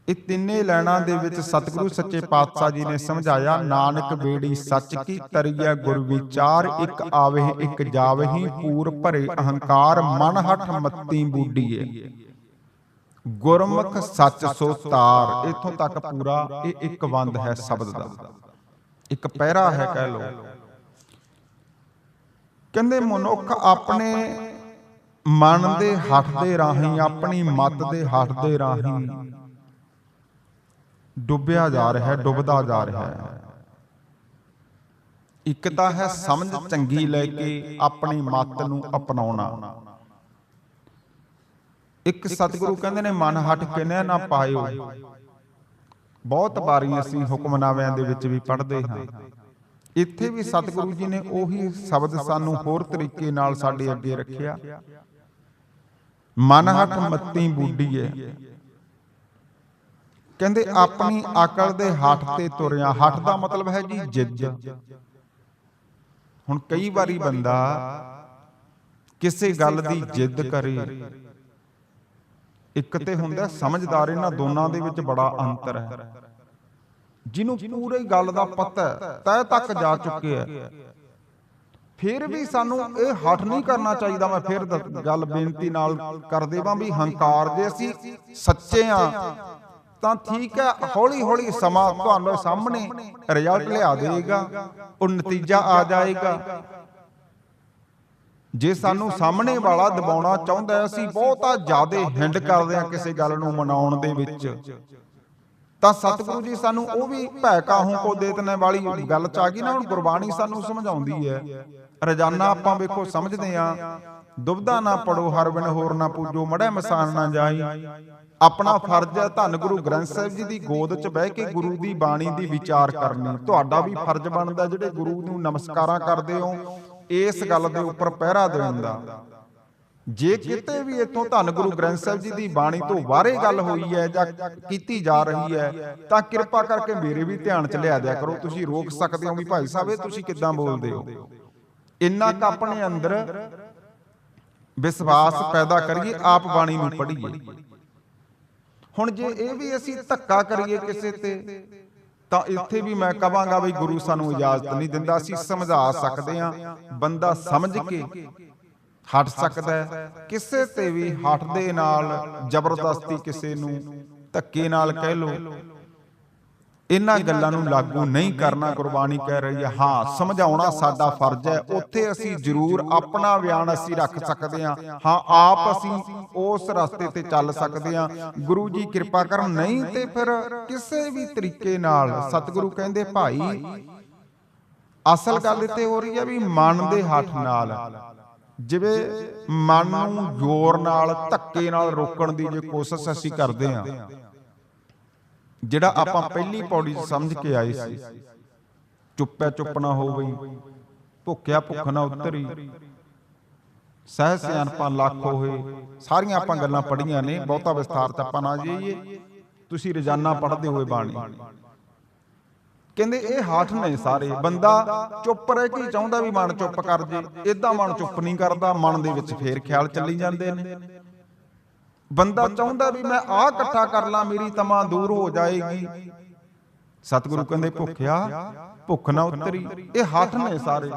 ਇਹ ਤਿੰਨੇ ਲੈਣਾ ਦੇ ਵਿੱਚ ਸਤਿਗੁਰੂ ਸੱਚੇ ਪਾਤਸ਼ਾਹ ਜੀ ਨੇ ਸਮਝਾਇਆ, ਨਾਨਕ ਬੇੜੀ ਸੱਚ ਕੀ ਤਰੀਐ ਗੁਰ ਵਿਚਾਰ, ਇੱਕ ਆਵੇ, ਇੱਕ ਜਾਵਹੀ, ਪੂਰ ਭਰੇ ਅਹੰਕਾਰ, ਮਨ ਹਠ ਮੱਤੀ ਬੂਡੀਏ ਗੁਰਮੁਖ ਸੱਚ ਸੋ ਤਾਰ, ਇਥੋਂ ਤੱਕ ਪੂਰਾ, ਇਹ ਇੱਕ ਵੰਦ ਹੈ ਸ਼ਬਦ ਦਾ। ਇੱਕ ਪਹਿਰਾ ਹੈ ਕਹਿ ਲੋ ਕਹਿੰਦੇ ਮਨੁੱਖ ਆਪਣੇ ਮਨ ਦੇ ਹੱਥ ਦੇ ਰਾਹੀਂ, ਆਪਣੀ ਮਤ ਦੇ ਹੱਥ ਦੇ ਰਾਹੀਂ ਡੁੱਬਿਆ ਜਾ ਰਿਹਾ ਹੈ ਡੁੱਬਦਾ ਜਾ ਰਿਹਾ ਹੈ। ਇੱਕ ਤਾਂ ਹੈ ਸਮਝ ਚੰਗੀ ਲੈ ਕੇ ਆਪਣੀ ਮਤ ਨੂੰ ਅਪਣਾਉਣਾ। ਇੱਕ ਸਤਿਗੁਰੂ ਕਹਿੰਦੇ ਨੇ, ਮਨ ਹਟ ਕਿਨੈ ਨਾ ਪਾਇਓ। ਬਹੁਤ ਵਾਰੀ ਅਸੀਂ ਹੁਕਮਨਾਮਿਆਂ ਦੇ ਵਿੱਚ ਵੀ ਪੜ੍ਹਦੇ ਹਾਂ। ਇੱਥੇ ਵੀ ਸਤਿਗੁਰੂ ਜੀ ਨੇ ਉਹੀ ਸ਼ਬਦ ਸਾਨੂੰ ਹੋਰ ਤਰੀਕੇ ਨਾਲ ਸਾਡੇ ਅੱਗੇ ਰੱਖਿਆ। ਮਨ ਹਟ ਮੱਤੀ ਬੂਡੀਏ ਕਹਿੰਦੇ ਆਪਣੀ ਅਕਲ ਦੇ ਹੱਠ ਤੇ ਤੁਰਿਆ। ਹੱਠ ਦਾ ਮਤਲਬ ਹੈ ਜੀ ਜਿੱਦ ਹੁਣ ਕਈ ਵਾਰੀ ਬੰਦਾ ਕਿਸੇ ਗੱਲ ਦੀ ਜਿੱਦ ਕਰੇ। ਇੱਕ ਤੇ ਹੁੰਦਾ ਸਮਝਦਾਰ ਇਹਨਾਂ ਦੋਨਾਂ ਦੇ ਵਿੱਚ ਬੜਾ ਅੰਤਰ ਹੈ। ਜਿਹਨੂੰ ਪੂਰੀ ਗੱਲ ਦਾ ਪਤਾ ਹੈ ਤੈ ਤੱਕ ਜਾ ਚੁੱਕਿਆ ਹੈ। ਫਿਰ ਵੀ ਸਾਨੂੰ ਇਹ ਹੱਠ ਨਹੀਂ ਕਰਨਾ ਚਾਹੀਦਾ। ਮੈਂ ਫਿਰ ਗੱਲ ਬੇਨਤੀ ਨਾਲ ਕਰ ਦੇਵਾਂ ਵੀ ਹੰਕਾਰ ਜੇ ਅਸੀਂ ਸੱਚੇ ਆ ਤਾਂ ਠੀਕ ਹੈ ਹੌਲੀ ਹੌਲੀ ਸਮਾਂ ਤੁਹਾਨੂੰ ਸਾਹਮਣੇ ਰਿਜ਼ਲਟ ਲਿਆ ਦੇਗਾ ਉਹ ਨਤੀਜਾ ਆ ਜਾਏਗਾ। ਜੇ ਸਾਨੂੰ ਸਾਹਮਣੇ ਵਾਲਾ ਦਬਾਉਣਾ ਚਾਹੁੰਦਾ ਅਸੀਂ ਬਹੁਤਾ ਜ਼ਿਆਦਾ ਹਿੰਡ ਕਰਦੇ ਹਾਂ ਕਿਸੇ ਗੱਲ ਨੂੰ ਮਨਾਉਣ ਦੇ ਵਿੱਚ। ਤਾਂ ਸਤਿਗੁਰੂ ਜੀ ਸਾਨੂੰ ਉਹ ਵੀ ਭੈ ਕਾਹੂ ਕੋ ਦੇਤਨੇ ਵਾਲੀ ਗੱਲ ਚ ਆ ਗਈ ਨਾ, ਹੁਣ ਗੁਰਬਾਣੀ ਸਾਨੂੰ ਸਮਝਾਉਂਦੀ ਹੈ। ਰੋਜ਼ਾਨਾ ਆਪਾਂ ਵੇਖੋ, ਸਮਝਦੇ ਆ ਦੁਬਦਾ ਨਾ ਪੜੋ, ਹਰ ਬਿਨ ਹੋਰ ਨਾ ਪੂਜੋ ਮੜੈ ਮਸਾਨ ਨਾ ਜਾਈ। ਆਪਣਾ ਫਰਜ਼ ਹੈ ਧੰਨ ਗੁਰੂ ਗ੍ਰੰਥ ਸਾਹਿਬ ਜੀ ਦੀ ਗੋਦ 'ਚ ਬਹਿ ਕੇ ਗੁਰੂ ਦੀ ਬਾਣੀ ਦੀ ਵਿਚਾਰ ਕਰਨੀ। ਤੁਹਾਡਾ ਵੀ ਫਰਜ਼ ਬਣਦਾ ਜਿਹੜੇ ਗੁਰੂ ਨੂੰ ਨਮਸਕਾਰਾਂ ਕਰਦੇ ਹੋ ਇਸ ਗੱਲ ਦੇ ਉੱਪਰ ਪਹਿਰਾ ਦੇਣ ਦਾ। ਜੇ ਕਿਤੇ ਵੀ ਇਥੋਂ ਧੰਨ ਗੁਰੂ ਗ੍ਰੰਥ ਸਾਹਿਬ ਜੀ ਦੀ ਬਾਣੀ ਤੋਂ ਬਾਹਰੇ ਗੱਲ ਹੋਈ ਹੈ ਜਾਂ ਕੀਤੀ ਜਾ ਰਹੀ ਹੈ ਤਾਂ ਕਿਰਪਾ ਕਰਕੇ ਮੇਰੇ ਵੀ ਧਿਆਨ 'ਚ ਲਿਆ ਦਿਆ ਕਰੋ। ਤੁਸੀਂ ਰੋਕ ਸਕਦੇ ਹੋ ਵੀ ਭਾਈ ਸਾਹਿਬ ਇਹ ਤੁਸੀਂ ਕਿੱਦਾਂ ਬੋਲਦੇ ਹੋ? ਇੰਨਾ ਕ ਆਪਣੇ ਅੰਦਰ ਵਿਸ਼ਵਾਸ ਪੈਦਾ ਕਰੀਏ ਆਪ ਬਾਣੀ ਨੂੰ ਪੜ੍ਹੀਏ ਹੁਣ ਜੇ ਇਹ ਵੀ ਅਸੀਂ ਧੱਕਾ ਕਰੀਏ ਕਿਸੇ ਤੇ, ਤਾਂ ਇੱਥੇ ਵੀ ਮੈਂ ਕਵਾਂਗਾ ਵੀ ਗੁਰੂ ਸਾਨੂੰ ਇਜਾਜ਼ਤ ਨਹੀਂ ਦਿੰਦਾ। ਅਸੀਂ ਸਮਝਾ ਸਕਦੇ ਹਾਂ, ਬੰਦਾ ਸਮਝ ਕੇ ਹਟ ਸਕਦਾ ਹੈ। ਕਿਸੇ ਤੇ ਵੀ ਹੱਟ ਦੇ ਨਾਲ, ਜ਼ਬਰਦਸਤੀ ਕਿਸੇ ਨੂੰ ਧੱਕੇ ਨਾਲ ਕਹਿ ਲੋ ਇਹਨਾਂ ਗੱਲਾਂ ਨੂੰ ਲਾਗੂ ਨਹੀਂ ਕਰਨਾ ਗੁਰਬਾਣੀ ਕਹਿ ਰਹੀ ਹੈ। ਹਾਂ। ਸਮਝਾਉਣਾ ਸਾਡਾ ਫਰਜ਼ ਹੈ। ਉੱਥੇ ਅਸੀਂ ਜ਼ਰੂਰ ਆਪਣਾ ਬਿਆਨ ਅਸੀਂ ਰੱਖ ਸਕਦੇ ਹਾਂ। ਹਾਂ। ਆਪ ਅਸੀਂ ਉਸ ਰਸਤੇ ਤੇ ਚੱਲ ਸਕਦੇ ਹਾਂ। ਗੁਰੂ ਜੀ ਕਿਰਪਾ ਕਰਨ ਨਹੀਂ ਤੇ ਫਿਰ ਕਿਸੇ ਵੀ ਤਰੀਕੇ ਨਾਲ ਸਤਿਗੁਰੂ ਕਹਿੰਦੇ ਭਾਈ ਅਸਲ ਗੱਲ ਇੱਥੇ ਹੋ ਰਹੀ ਹੈ ਵੀ ਮਨ ਦੇ ਹੱਥ ਨਾਲ। ਜਿਵੇਂ ਮਨ ਨੂੰ ਜ਼ੋਰ ਨਾਲ ਧੱਕੇ ਨਾਲ ਰੋਕਣ ਦੀ ਜੇ ਕੋਸ਼ਿਸ਼ ਅਸੀਂ ਕਰਦੇ ਹਾਂ। ਜਿਹੜਾ ਆਪਾਂ ਪਹਿਲੀ ਪੌੜੀ 'ਚ ਸਮਝ ਕੇ ਆਏ ਸੀ। ਚੁੱਪੈ ਚੁੱਪ ਨਾ ਹੋ ਬਈ ਭੁੱਖਿਆ ਭੁੱਖ ਨਾ ਉਤਰੀ। ਸਹਿ ਸਿਆਣਪਾਂ ਲੱਖ ਹੋਏ। ਸਾਰੀਆਂ ਆਪਾਂ ਗੱਲਾਂ ਪੜੀਆਂ ਨੇ ਬਹੁਤਾ ਵਿਸਥਾਰ ਚ ਆਪਾਂ ਨਾ ਜਾਈਏ। ਤੁਸੀਂ ਰੋਜ਼ਾਨਾ ਪੜ੍ਹਦੇ ਹੋਏ ਬਾਣੀ। ਕਹਿੰਦੇ ਇਹ ਹਾਠ ਨੇ ਸਾਰੇ। ਬੰਦਾ ਚੁੱਪ ਰਹਿ ਕੇ ਚਾਹੁੰਦਾ ਵੀ ਮਨ ਚੁੱਪ ਕਰ ਜੇ। ਇਦਾਂ ਮਨ ਚੁੱਪ ਨਹੀਂ ਕਰਦਾ ਮਨ ਦੇ ਵਿੱਚ ਫੇਰ ਖਿਆਲ ਚੱਲੀ ਜਾਂਦੇ ਨੇ। ਬੰਦਾ ਚਾਹੁੰਦਾ ਵੀ ਮੈਂ ਆਹ ਇਕੱਠਾ ਕਰ ਲਾਂ, ਮੇਰੀ ਤਮਾ ਦੂਰ ਹੋ ਜਾਏਗੀ। ਸਤਿਗੁਰੂ ਕਹਿੰਦੇ, ਭੁੱਖਿਆ, ਭੁੱਖ ਨਾ ਉਤਰੀ। ਇਹ ਹੱਥ ਨੇ ਸਾਰੇ।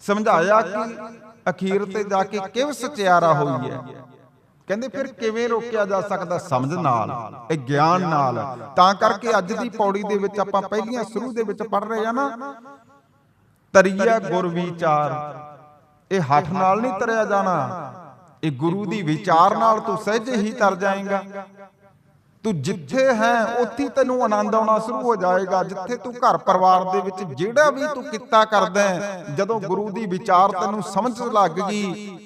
ਸਮਝਾਇਆ ਕਿ ਅਖੀਰ ਤੇ ਜਾ ਕੇ ਕਿਵ ਸਚਿਆਰਾ ਹੋਈ ਹੈ? ਕਹਿੰਦੇ, ਫਿਰ ਕਿਵੇਂ ਰੋਕਿਆ ਜਾ ਸਕਦਾ ਸਮਝ ਨਾਲ, ਇਹ ਗਿਆਨ ਨਾਲ? ਤਾਂ ਕਰਕੇ ਅੱਜ ਦੀ ਪੌੜੀ ਦੇ ਵਿੱਚ ਆਪਾਂ ਪਹਿਲੀਆਂ ਸ਼ੁਰੂ ਦੇ ਵਿੱਚ ਪੜ ਰਹੇ ਆ ਨਾ। ਤਰੀਆ ਗੁਰ ਵਿਚਾਰ। ਇਹ ਹੱਥ ਨਾਲ ਨਹੀਂ ਤਰਿਆ ਜਾਣਾ। ਇਹ ਗੁਰੂ ਦੀ ਵਿਚਾਰ ਨਾਲ ਤੂੰ ਸਹਿਜ ਹੀ ਤਰ ਜਾਏਗਾ। ਤੂੰ ਜਿੱਥੇ ਹੈ, ਉੱਥੇ ਤੈਨੂੰ ਆਨੰਦ ਆਉਣਾ ਸ਼ੁਰੂ ਹੋ ਜਾਏਗਾ। ਜਿੱਥੇ ਤੂੰ ਘਰ ਪਰਿਵਾਰ ਦੇ ਵਿੱਚ ਜਿਹੜਾ ਵੀ ਤੂੰ ਕੀਤਾ ਕਰਦਾ ਜਦੋਂ ਗੁਰੂ ਦੀ ਵਿਚਾਰ ਤੈਨੂੰ ਸਮਝ ਲੱਗ ਗਈ,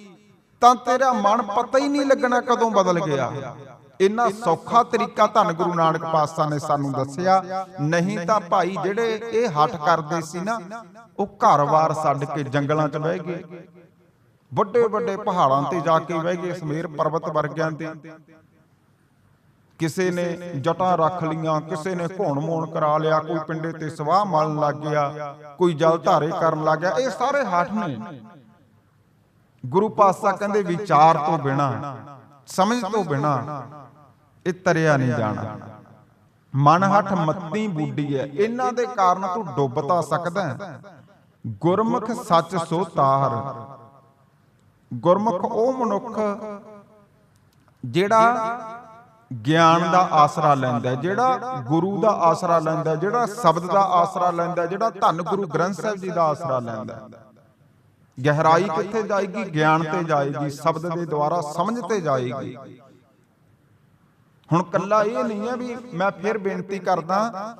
ਤਾਂ ਤੇਰਾ ਮਨ ਪਤਾ ਹੀ ਨਹੀਂ ਲੱਗਣਾ ਕਦੋਂ ਬਦਲ ਗਿਆ। ਇੰਨਾ ਸੌਖਾ ਤਰੀਕਾ ਧੰਨ ਗੁਰੂ ਨਾਨਕ ਪਾਤਸ਼ਾਹ ਨੇ ਸਾਨੂੰ ਦੱਸਿਆ। ਨਹੀਂ ਤਾਂ ਭਾਈ ਜਿਹੜੇ ਇਹ ਹੱਠ ਕਰਦੇ ਸੀ ਨਾ, ਉਹ ਘਰ-ਬਾਰ ਛੱਡ ਕੇ ਜੰਗਲਾਂ 'ਚ ਬਹਿ ਗਏ। ਵੱਡੇ ਵੱਡੇ ਪਹਾੜਾਂ ਤੇ ਜਾ ਕੇ ਬਹਿ ਗਏ ਸਮੇਰ ਪਰਬਤ ਵਰਗਿਆਂ ਤੇ। ਕਿਸੇ ਨੇ ਜਟਾਂ ਰੱਖ ਲੀਆਂ ਕਿਸੇ ਨੇ ਘੋਣ ਮੋਣ ਕਰਾ ਲਿਆ ਕੋਈ ਪਿੰਡੇ ਤੇ ਸਵਾਹ ਮਲਣ ਲੱਗ ਗਿਆ ਕੋਈ ਜਲ ਧਾਰੇ ਕਰਨ ਲੱਗ ਗਿਆ। ਇਹ ਸਾਰੇ ਹੱਠ ਨੇ। ਗੁਰੂ ਪਾਤਸ਼ਾਹ ਕਹਿੰਦੇ ਵਿਚਾਰ ਤੋਂ ਬਿਨਾ ਸਮਝ ਤੋਂ ਬਿਨਾ ਇਹ ਤਰਿਆ ਨਹੀਂ ਜਾਣਾ। ਮਨ ਹੱਠ ਮੱਤੀ ਬੂਡੀ ਹੈ। ਇਹਨਾਂ ਦੇ ਕਾਰਨ ਤੂੰ ਡੁੱਬ ਤਾਂ ਸਕਦਾ। ਗੁਰਮੁਖ ਸੱਚ ਸੋ ਤਾਰ ਗੁਰਮੁਖ ਉਹ ਮਨੁੱਖ ਜਿਹੜਾ ਗਿਆਨ ਦਾ ਆਸਰਾ ਲੈਂਦਾ ਜਿਹੜਾ ਗੁਰੂ ਦਾ ਆਸਰਾ ਲੈਂਦਾ ਜਿਹੜਾ ਸ਼ਬਦ ਦਾ ਆਸਰਾ ਲੈਂਦਾ ਜਿਹੜਾ ਧੰਨ ਗੁਰੂ ਗ੍ਰੰਥ ਸਾਹਿਬ ਜੀ ਦਾ ਆਸਰਾ ਲੈਂਦਾ ਗਹਿਰਾਈ ਕਿੱਥੇ ਜਾਏਗੀ? ਗਿਆਨ ਤੇ ਜਾਏਗੀ, ਸ਼ਬਦ ਦੇ ਦੁਆਰਾ ਸਮਝ ਤੇ ਜਾਏਗੀ। ਹੁਣ ਕੱਲਾ ਇਹ ਨਹੀਂ ਹੈ ਵੀ ਮੈਂ ਫਿਰ ਬੇਨਤੀ ਕਰਦਾ,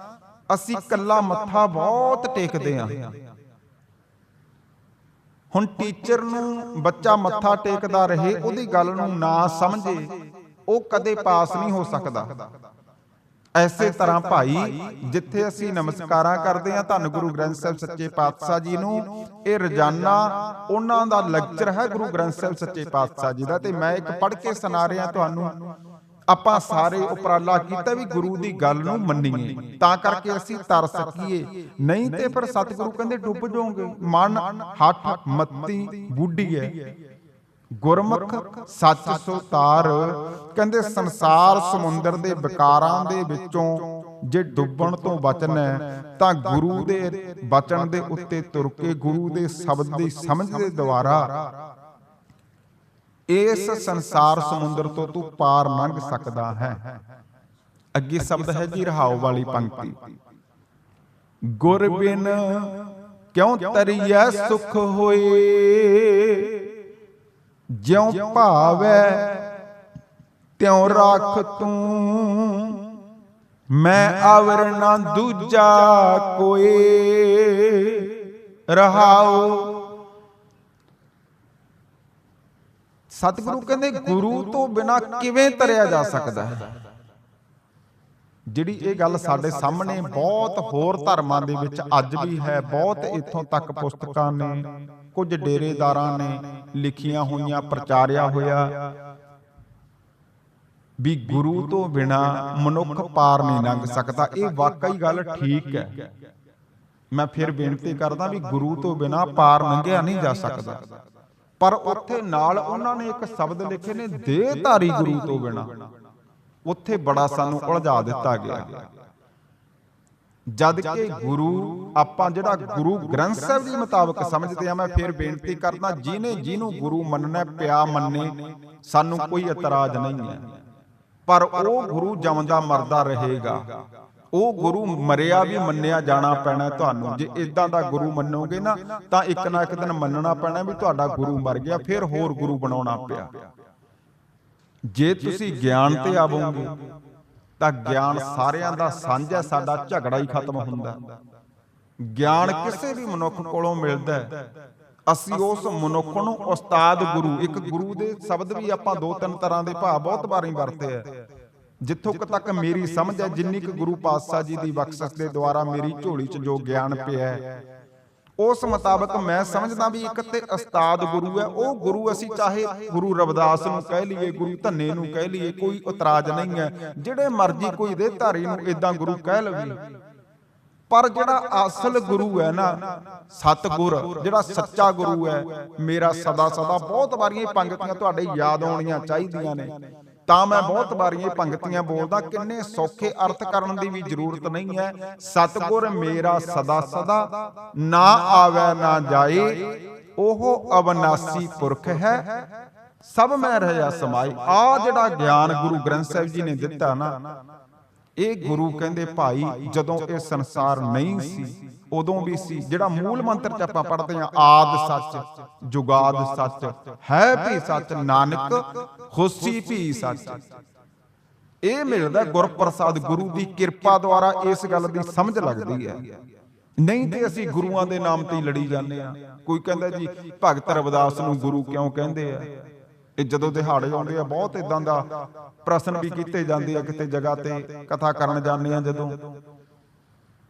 ਅਸੀਂ ਕੱਲਾ ਮੱਥਾ ਬਹੁਤ ਟੇਕਦੇ ਹਾਂ। ਹੁਣ ਟੀਚਰ ਨੂੰ ਬੱਚਾ ਮੱਥਾ ਟੇਕਦਾ ਰਹੇ, ਉਹਦੀ ਗੱਲ ਨੂੰ ਨਾ ਸਮਝੇ, ਉਹ ਕਦੇ ਪਾਸ ਨਹੀਂ ਹੋ ਸਕਦਾ। ਐਸੇ ਤਰ੍ਹਾਂ ਭਾਈ, ਜਿੱਥੇ ਅਸੀਂ ਨਮਸਕਾਰਾਂ ਕਰਦੇ ਹਾਂ, ਧੰਨ ਗੁਰੂ ਗ੍ਰੰਥ ਸਾਹਿਬ ਸੱਚੇ ਪਾਤਸ਼ਾਹ ਜੀ ਨੂੰ, ਇਹ ਰੋਜ਼ਾਨਾ ਉਹਨਾਂ ਦਾ ਲੈਕਚਰ ਹੈ ਗੁਰੂ ਗ੍ਰੰਥ ਸਾਹਿਬ ਸੱਚੇ ਪਾਤਸ਼ਾਹ ਜੀ ਦਾ, ਤੇ ਮੈਂ ਇੱਕ ਪੜ੍ਹ ਕੇ ਸੁਣਾ ਰਿਹਾ ਤੁਹਾਨੂੰ। ਆਪਾਂ ਸਾਰੇ ਉਪਰਾਲਾ ਕੀਤਾ ਵੀ ਗੁਰੂ ਦੀ ਗੱਲ ਨੂੰ ਮੰਨੀਏ। ਤਾਂ ਕਰਕੇ ਅਸੀਂ ਤਰ ਸਕੀਏ। ਨਹੀਂ ਤੇ ਫਿਰ ਸਤਿਗੁਰੂ ਕਹਿੰਦੇ ਡੁੱਬ ਜਾਓਗੇ। ਮਨ ਹੱਠ ਮੱਤੀ ਬੁੱਢੀ ਹੈ। ਗੁਰਮੁਖ ਸੱਚ ਸੋ ਤਾਰ। ਕਹਿੰਦੇ ਸੰਸਾਰ ਸਮੁੰਦਰ ਦੇ ਵਿਕਾਰਾਂ ਦੇ ਵਿੱਚੋਂ ਜੇ ਡੁੱਬਣ ਤੋਂ ਬਚਣਾ ਹੈ, ਤਾਂ ਗੁਰੂ ਦੇ ਬਚਨ ਦੇ ਉੱਤੇ ਤੁਰ ਕੇ ਗੁਰੂ ਦੇ ਸ਼ਬਦ ਦੀ ਸਮਝ ਦੇ ਦੁਆਰਾ ਇਸ ਸੰਸਾਰ ਸਮੁੰਦਰ ਤੋਂ ਤੂੰ ਪਾਰ ਲੰਘ ਸਕਦਾ ਹੈ। ਅੱਗੇ ਸ਼ਬਦ ਹੈ ਜੀ ਰਹਾਉ ਵਾਲੀ ਪੰਕਤੀ। ਗੁਰ ਬਿਨ ਕਿਉ ਤਰੀਐ ਸੁਖ ਹੋਏ? ਜਿਉ ਭਾਵੈ ਤਿਉ ਰੱਖ ਤੂੰ। ਮੈਂ ਆਵਰ ਨਾ ਦੂਜਾ ਕੋਏ। ਰਹਾਉ ਸਤਿਗੁਰੂ ਕਹਿੰਦੇ ਗੁਰੂ ਤੋਂ ਬਿਨਾ ਕਿਵੇਂ ਤਰਿਆ ਜਾ ਸਕਦਾ ਹੈ? ਜਿਹੜੀ ਇਹ ਗੱਲ ਸਾਡੇ ਸਾਹਮਣੇ ਬਹੁਤ ਹੋਰ ਧਰਮਾਂ ਦੇ ਵਿੱਚ ਅੱਜ ਵੀ ਹੈ, ਬਹੁਤ ਇੱਥੋਂ ਤੱਕ ਪੁਸਤਕਾਂ ਨੇ, ਕੁਝ ਡੇਰੇਦਾਰਾਂ ਨੇ ਲਿਖੀਆਂ ਹੋਈਆਂ, ਪ੍ਰਚਾਰਿਆ ਹੋਇਆ ਵੀ ਗੁਰੂ ਤੋਂ ਬਿਨਾ ਮਨੁੱਖ ਪਾਰ ਨਹੀਂ ਲੰਘ ਸਕਦਾ। ਇਹ ਵਾਕਈ ਗੱਲ ਠੀਕ ਹੈ। ਮੈਂ ਫਿਰ ਬੇਨਤੀ ਕਰਦਾ ਵੀ ਗੁਰੂ ਤੋਂ ਬਿਨਾ ਪਾਰ ਲੰਘਿਆ ਨਹੀਂ ਜਾ ਸਕਦਾ। ਪਰ ਉੱਥੇ ਨਾਲ ਉਹਨਾਂ ਨੇ ਇੱਕ ਸ਼ਬਦ ਲਿਖੇ ਨੇ, ਦੇਹਧਾਰੀ ਗੁਰੂ ਤੋਂ ਬਿਨਾ। ਉੱਥੇ ਬੜਾ ਸਾਨੂੰ ਉਲਝਾ ਦਿੱਤਾ ਗਿਆ। ਜਦ ਕਿ ਗੁਰੂ, ਆਪਾਂ ਜਿਹੜਾ ਗੁਰੂ ਗ੍ਰੰਥ ਸਾਹਿਬ ਦੇ ਮੁਤਾਬਕ ਸਮਝਦੇ ਆ ਮੈਂ ਫਿਰ ਬੇਨਤੀ ਕਰਦਾ, ਜਿਹਨੇ ਜਿਹਨੂੰ ਗੁਰੂ ਮੰਨਣਾ ਪਿਆ ਮੰਨੇ, ਸਾਨੂੰ ਕੋਈ ਇਤਰਾਜ਼ ਨਹੀਂ ਹੈ। ਪਰ ਉਹ ਗੁਰੂ ਜਮਦਾ ਮਰਦਾ ਰਹੇਗਾ। ਉਹ ਗੁਰੂ ਮਰਿਆ ਵੀ ਮੰਨਿਆ ਜਾਣਾ ਪੈਣਾ ਤੁਹਾਨੂੰ। ਜੇ ਇਦਾਂ ਦਾ ਗੁਰੂ ਮੰਨੋਗੇ ਨਾ, ਤਾਂ ਇੱਕ ਨਾ ਇੱਕ ਦਿਨ ਮੰਨਣਾ ਪੈਣਾ ਵੀ ਤੁਹਾਡਾ ਗੁਰੂ ਮਰ ਗਿਆ, ਫਿਰ ਹੋਰ ਗੁਰੂ ਬਣਾਉਣਾ ਪਿਆ। ਜੇ ਤੁਸੀਂ ਗਿਆਨ ਤੇ ਆਵੋਗੇ, ਤਾਂ ਗਿਆਨ ਸਾਰਿਆਂ ਦਾ ਸਾਂਝਾ ਸਾਡਾ ਝਗੜਾ ਹੀ ਖਤਮ ਹੁੰਦਾ। ਗਿਆਨ ਕਿਸੇ ਵੀ ਮਨੁੱਖ ਕੋਲੋਂ ਮਿਲਦਾ ਹੈ। ਅਸੀਂ ਉਸ ਮਨੁੱਖ ਨੂੰ ਉਸਤਾਦ ਗੁਰੂ, ਇੱਕ ਗੁਰੂ ਦੇ ਸ਼ਬਦ ਵੀ ਆਪਾਂ ਦੋ ਤਿੰਨ ਤਰ੍ਹਾਂ ਦੇ ਭਾਵ ਬਹੁਤ ਵਾਰੀ ਵਰਤੇ ਆ ਜਿੱਥੋਂ ਕੁ ਤੱਕ ਮੇਰੀ ਸਮਝ ਹੈ, ਜਿੰਨੀ ਕੁ ਗੁਰੂ ਪਾਤਸ਼ਾਹ ਜੀ ਦੀ ਬਖਸ਼ਿਸ਼ ਦੇ ਦੁਆਰਾ ਮੇਰੀ ਝੋਲੀ 'ਚ ਜੋ ਗਿਆਨ ਪਿਆ ਹੈ, ਉਸ ਮੁਤਾਬਕ ਮੈਂ ਸਮਝਦਾ ਵੀ ਇੱਕ ਤੇ ਉਸਤਾਦ ਗੁਰੂ ਹੈ, ਉਹ ਗੁਰੂ ਅਸੀਂ ਚਾਹੇ ਗੁਰੂ ਰਵਿਦਾਸ ਨੂੰ ਕਹਿ ਲਈਏ, ਗੁਰੂ ਧੰਨੇ ਨੂੰ ਕਹਿ ਲਈਏ, ਕੋਈ ਇਤਰਾਜ਼ ਨਹੀਂ ਹੈ, ਜਿਹੜੇ ਮਰਜ਼ੀ ਕੋਈ ਦੇ ਧਾਰੀ ਨੂੰ ਇਦਾਂ ਗੁਰੂ ਕਹਿ ਲਵੇ। ਪਰ ਜਿਹੜਾ ਅਸਲ ਗੁਰੂ ਹੈ ਨਾ, ਸਤਗੁਰ, ਜਿਹੜਾ ਸੱਚਾ ਗੁਰੂ ਹੈ, ਮੇਰਾ ਸਦਾ ਸਦਾ ਬਹੁਤ ਵਾਰੀਆਂ ਇਹ ਤੁਹਾਡੇ ਯਾਦ ਆਉਣੀਆਂ ਚਾਹੀਦੀਆਂ ਨੇ। ਤਾਂ ਮੈਂ ਬਹੁਤ ਵਾਰੀਆਂ ਇਹ ਪੰਕਤੀਆਂ ਬੋਲਦਾ, ਕਿੰਨੇ ਸੌਖੇ ਅਰਥ ਕਰਨ ਦੀ ਵੀ ਜ਼ਰੂਰਤ ਨਹੀਂ ਹੈ। ਸਤਗੁਰ ਮੇਰਾ ਸਦਾ ਸਦਾ, ਨਾ ਆਵੇ, ਨਾ ਜਾਏ, ਉਹ ਅਵਨਾਸੀ ਪੁਰਖ ਹੈ। ਸਭ ਮੈਂ ਰਹਿਆ ਸਮਾਈ ਆ ਜਿਹੜਾ ਗਿਆਨ ਗੁਰੂ ਗ੍ਰੰਥ ਸਾਹਿਬ ਜੀ ਨੇ ਦਿੱਤਾ ਨਾ ਇਹ ਗੁਰੂ ਕਹਿੰਦੇ ਭਾਈ, ਜਦੋਂ ਇਹ ਸੰਸਾਰ ਨਹੀਂ ਸੀ, ਉਦੋਂ ਵੀ ਸੀ। ਜਿਹੜਾ ਮੂਲ ਮੰਤਰ ਚ ਆਪਾਂ ਪੜ੍ਹਦੇ ਆ ਆਦ ਸੱਚ, ਜੁਗਾਦ ਸੱਚ, ਹੈ ਵੀ ਸੱਚ, ਨਾਨਕ ਹੋਸੀ ਵੀ ਸੱਚ। ਇਹ ਮਿਲਦਾ ਗੁਰਪ੍ਰਸਾਦ ਗੁਰੂ ਦੀ ਕਿਰਪਾ ਦੁਆਰਾ, ਇਸ ਗੱਲ ਦੀ ਸਮਝ ਲੱਗਦੀ ਹੈ। ਨਹੀਂ ਤੇ ਅਸੀਂ ਗੁਰੂਆਂ ਦੇ ਨਾਮ ਤੇ ਲੜੀ ਜਾਂਦੇ ਆ ਕੋਈ ਕਹਿੰਦਾ ਜੀ, ਭਗਤ ਰਵਿਦਾਸ ਨੂੰ ਗੁਰੂ ਕਿਉਂ ਕਹਿੰਦੇ ਆ? ਇਹ ਜਦੋਂ ਦਿਹਾੜੇ ਆਉਂਦੇ ਆ ਬਹੁਤ ਇਦਾਂ ਦਾ ਪ੍ਰਸ਼ਨ ਵੀ ਕੀਤੇ ਜਾਂਦੇ ਆ ਕਿਤੇ ਜਗ੍ਹਾ ਤੇ ਕਥਾ ਕਰਨ ਜਾਂਦੇ ਆ ਜਦੋਂ।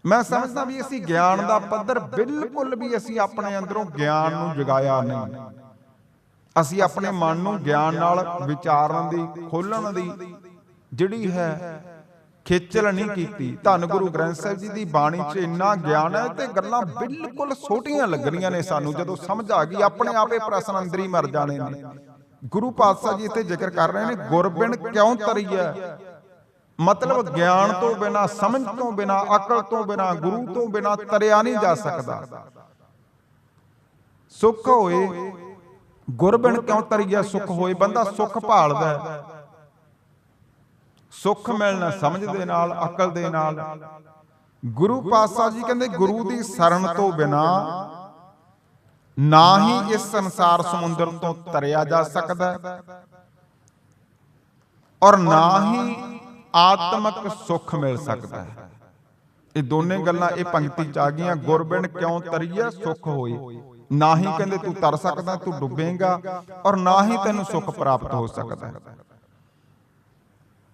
ਮੈਂ ਸਮਝਦਾ ਵੀ ਅਸੀਂ ਗਿਆਨ ਦਾ ਪੱਧਰ ਬਿਲਕੁਲ ਵੀ ਅਸੀਂ ਆਪਣੇ ਅੰਦਰੋਂ ਗਿਆਨ ਨੂੰ ਜਗਾਇਆ ਨਹੀਂ। ਅਸੀਂ ਆਪਣੇ ਮਨ ਨੂੰ ਗਿਆਨ ਨਾਲ ਵਿਚਾਰਨ ਦੀ ਖੋਲਣ ਦੀ ਜਿਹੜੀ ਹੈ ਖੇਚਲ ਨਹੀਂ ਕੀਤੀ। ਧੰਨ ਗੁਰੂ ਗ੍ਰੰਥ ਸਾਹਿਬ ਜੀ ਦੀ ਬਾਣੀ 'ਚ ਇੰਨਾ ਗਿਆਨ ਹੈ ਤੇ ਗੱਲਾਂ ਬਿਲਕੁਲ ਛੋਟੀਆਂ ਲੱਗਣੀਆਂ ਨੇ ਸਾਨੂੰ ਜਦੋਂ ਸਮਝ ਆ ਗਈ ਆਪਣੇ ਆਪੇ ਪ੍ਰਸ਼ਨ ਅੰਦਰ ਹੀ ਮਰ ਜਾਣੇ ਨੇ ਗੁਰੂ ਪਾਤਸ਼ਾਹ ਜੀ ਇੱਥੇ ਜ਼ਿਕਰ ਕਰ ਰਹੇ ਨੇ ਗੁਰਬਿਨ ਕਿਉਂ ਤਰੀਐ ਮਤਲਬ ਗਿਆਨ ਤੋਂ ਬਿਨਾ, ਸਮਝ ਤੋਂ ਬਿਨਾ, ਅਕਲ ਤੋਂ ਬਿਨਾ, ਗੁਰੂ ਤੋਂ ਬਿਨਾ ਤਰਿਆ ਨਹੀਂ ਜਾ ਸਕਦਾ। ਸੁੱਖ ਹੋਏ ਗੁਰਬਿਨ ਕਿਉਂ ਤਰੀਐ ਸੁੱਖ ਹੋਏ, ਬੰਦਾ ਸੁੱਖ ਭਾਲਦਾ ਸੁੱਖ ਮਿਲਣਾ ਸਮਝ ਦੇ ਨਾਲ, ਅਕਲ ਦੇ ਨਾਲ। ਗੁਰੂ ਪਾਤਸ਼ਾਹ ਜੀ ਕਹਿੰਦੇ, ਗੁਰੂ ਦੀ ਸ਼ਰਨ ਤੋਂ ਬਿਨਾ ਨਾ ਹੀ ਇਸ ਸੰਸਾਰ ਸਮੁੰਦਰ ਤੋਂ ਤਰਿਆ ਜਾ ਸਕਦਾ ਔਰ ਨਾ ਹੀ ਆਤਮਿਕ ਸੁੱਖ ਮਿਲ ਸਕਦਾ ਹੈ। ਇਹ ਦੋਨੇ ਗੱਲਾਂ, ਇਹ ਪੰਕਤੀ ਚ ਆ ਗਈਆਂ। ਗੁਰਬਿਨ ਕਿਉਂ ਤਰੀਏ ਸੁੱਖ ਹੋਏ ਨਾ ਹੀ ਕਹਿੰਦੇ ਤੂੰ ਤਰ ਸਕਦਾ, ਤੂੰ ਡੁੱਬੇਗਾ ਔਰ ਨਾ ਹੀ ਤੈਨੂੰ ਸੁੱਖ ਪ੍ਰਾਪਤ ਹੋ ਸਕਦਾ ਹੈ।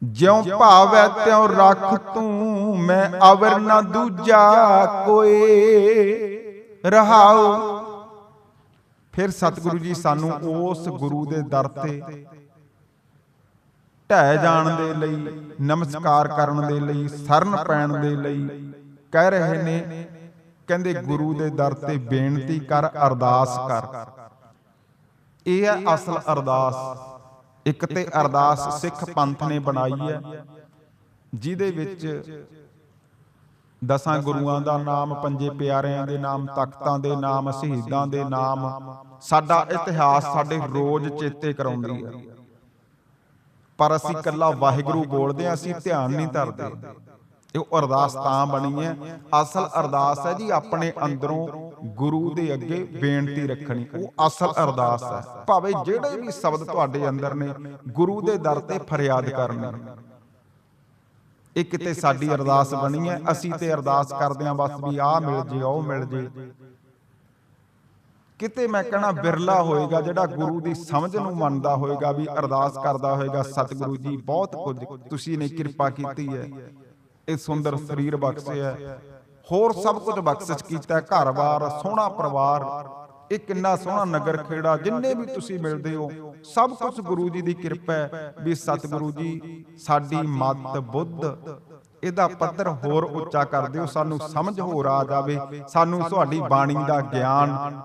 ਜਿਉ ਭਾਵੈ ਤਿਉ ਰੱਖ ਤੂੰ, ਮੈਂ ਅਵਰ ਨਾ ਦੂਜਾ ਕੋਏ ਰਹਾਉ। ਫਿਰ ਸਤਿਗੁਰੂ ਜੀ ਸਾਨੂੰ ਉਸ ਗੁਰੂ ਦੇ ਦਰ ਤੇ ਢਹਿ ਜਾਣ ਦੇ ਲਈ ਨਮਸਕਾਰ ਕਰਨ ਦੇ ਲਈ ਸਰਨ ਪੈਣ ਦੇ ਲਈ ਕਹਿ ਰਹੇ ਨੇ ਕਹਿੰਦੇ ਗੁਰੂ ਦੇ ਦਰ ਤੇ ਬੇਨਤੀ ਕਰ ਅਰਦਾਸ ਕਰ। ਇਹ ਹੈ ਅਸਲ ਅਰਦਾਸ। ਇੱਕ ਤੇ ਅਰਦਾਸ ਸਿੱਖ ਪੰਥ ਨੇ ਬਣਾਈ ਹੈ ਜਿਹਦੇ ਵਿੱਚ ਦਸਾਂ ਗੁਰੂਆਂ ਦਾ ਨਾਮ, ਪੰਜੇ ਪਿਆਰਿਆਂ ਦੇ ਨਾਮ ਤਖਤਾਂ ਦੇ ਨਾਮ, ਸ਼ਹੀਦਾਂ ਦੇ ਨਾਮ, ਸਾਡਾ ਇਤਿਹਾਸ ਸਾਡੇ ਰੋਜ਼ ਚੇਤੇ ਕਰਾਉਂਦੀ ਹੈ ਪਰ ਅਸੀਂ ਕੱਲਾ ਵਾਹਿਗੁਰੂ ਬੋਲਦੇ ਹਾਂ, ਅਸੀਂ ਧਿਆਨ ਨਹੀਂ ਧਰਦੇ। ਇਹ ਅਰਦਾਸ ਤਾਂ ਬਣੀ ਹੈ। ਅਸਲ ਅਰਦਾਸ ਹੈ ਜੀ, ਆਪਣੇ ਅੰਦਰੋਂ ਗੁਰੂ ਦੇ ਅੱਗੇ ਬੇਨਤੀ ਰੱਖਣੀ। ਉਹ ਅਸਲ ਅਰਦਾਸ ਹੈ। ਭਾਵੇਂ ਜਿਹੜੇ ਵੀ ਸ਼ਬਦ ਤੁਹਾਡੇ ਅੰਦਰ ਨੇ, ਗੁਰੂ ਦੇ ਦਰ ਤੇ ਫਰਿਆਦ ਕਰਨੀ। ਇਹ ਕਿਤੇ ਸਾਡੀ ਅਰਦਾਸ ਬਣੀ ਹੈ ਅਸੀਂ ਤੇ ਅਰਦਾਸ ਕਰਦੇ ਹਾਂ ਬਸ ਵੀ ਆਹ ਮਿਲ ਜੇ ਉਹ ਮਿਲ ਜੇ। ਕਿਤੇ ਮੈਂ ਕਹਣਾ ਬਿਰਲਾ ਹੋਏਗਾ ਜਿਹੜਾ ਗੁਰੂ ਦੀ ਸਮਝ ਨੂੰ ਮੰਨਦਾ ਹੋਏਗਾ ਵੀ ਅਰਦਾਸ ਕਰਦਾ ਹੋਏਗਾ ਸਤਿਗੁਰੂ ਜੀ ਬਹੁਤ ਕੁਝ ਤੁਸੀਂ ਨੇ ਕਿਰਪਾ ਕੀਤੀ ਹੈ। ਇਹ ਸੁੰਦਰ ਸਰੀਰ ਬਖਸ਼ਿਆ ਹੋਰ ਸਭ ਕੁਝ ਬਖਸ਼ਿਸ਼ ਕੀਤਾ ਘਰ-ਬਾਰ ਸੋਹਣਾ ਪਰਿਵਾਰ ਇਹ ਕਿੰਨਾ ਸੋਹਣਾ ਨਗਰ ਖੇੜਾ ਜਿੰਨੇ ਵੀ ਤੁਸੀਂ ਮਿਲਦੇ ਹੋ ਸਭ ਕੁਝ ਗੁਰੂ ਜੀ ਦੀ ਕਿਰਪਾ ਹੈ ਵੀ ਸਤਿਗੁਰੂ ਜੀ ਸਾਡੀ ਮਤ ਬੁੱਧ, ਇਹਦਾ ਪੱਧਰ ਹੋਰ ਉੱਚਾ ਕਰ ਦਿਓ, ਸਾਨੂੰ ਸਮਝ ਹੋਰ ਆ ਜਾਵੇ, ਸਾਨੂੰ ਤੁਹਾਡੀ ਬਾਣੀ ਦਾ ਗਿਆਨ,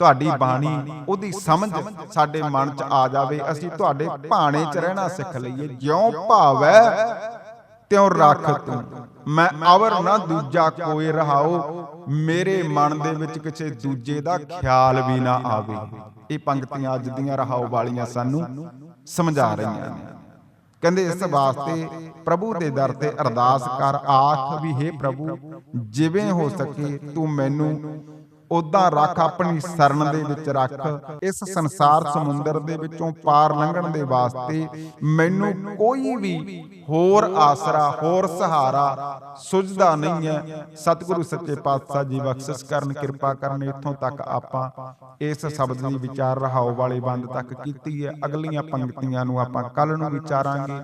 ਤੁਹਾਡੀ ਬਾਣੀ, ਉਹਦੀ ਸਮਝ ਸਾਡੇ ਮਨ 'ਚ ਆ ਜਾਵੇ, ਅਸੀਂ ਤੁਹਾਡੇ ਭਾਣੇ 'ਚ ਰਹਿਣਾ ਸਿੱਖ ਲਈਏ, ਜਿਉਂ ਭਾਵੈ ਤਿਉ ਰੱਖ ਤੂੰ। ਮੈਂ ਅਵਰ ਨਾ ਦੂਜਾ ਕੋਈ ਰਹਾਓ। ਮੇਰੇ ਮਨ ਦੇ ਵਿੱਚ ਕਿਸੇ ਦੂਜੇ ਦਾ ਖਿਆਲ ਵੀ ਨਾ ਆਵੇ। ਇਹ ਪੰਕਤੀਆਂ ਅੱਜ ਦੀਆਂ ਰਹਾਓ ਵਾਲੀਆਂ ਸਾਨੂੰ ਸਮਝਾ ਰਹੀਆਂ ਨੇ। ਕਹਿੰਦੇ ਇਸ ਵਾਸਤੇ ਪ੍ਰਭੂ ਦੇ ਦਰ ਤੇ ਅਰਦਾਸ ਕਰ। ਆਖ ਵੀ हे ਪ੍ਰਭੂ ਜਿਵੇਂ ਹੋ ਸਕੇ ਤੂੰ ਮੈਨੂੰ ਉਦਾਂ ਰੱਖ ਆਪਣੀ ਸ਼ਰਨ ਦੇ ਵਿੱਚ ਰੱਖ। ਇਸ ਸੰਸਾਰ ਸਮੁੰਦਰ ਦੇ ਵਿੱਚੋਂ ਪਾਰ ਲੰਘਣ ਦੇ ਵਾਸਤੇ ਮੈਨੂੰ ਕੋਈ ਵੀ ਹੋਰ ਆਸਰਾ, ਹੋਰ ਸਹਾਰਾ ਸੁਝਦਾ ਨਹੀਂ ਹੈ। ਸਤਿਗੁਰੂ ਸੱਚੇ ਪਾਤਸ਼ਾਹ ਜੀ ਬਖਸ਼ਿਸ਼ ਕਰਨ, ਕਿਰਪਾ ਕਰਨ, ਇੱਥੋਂ ਤੱਕ ਆਪਾਂ ਇਸ ਸ਼ਬਦ ਦੀ ਵਿਚਾਰ ਰਹਾਉ ਵਾਲੇ ਬੰਦ ਤੱਕ ਕੀਤੀ ਹੈ। ਅਗਲੀਆਂ ਪੰਕਤੀਆਂ ਨੂੰ ਆਪਾਂ ਕੱਲ ਨੂੰ ਵਿਚਾਰਾਂਗੇ।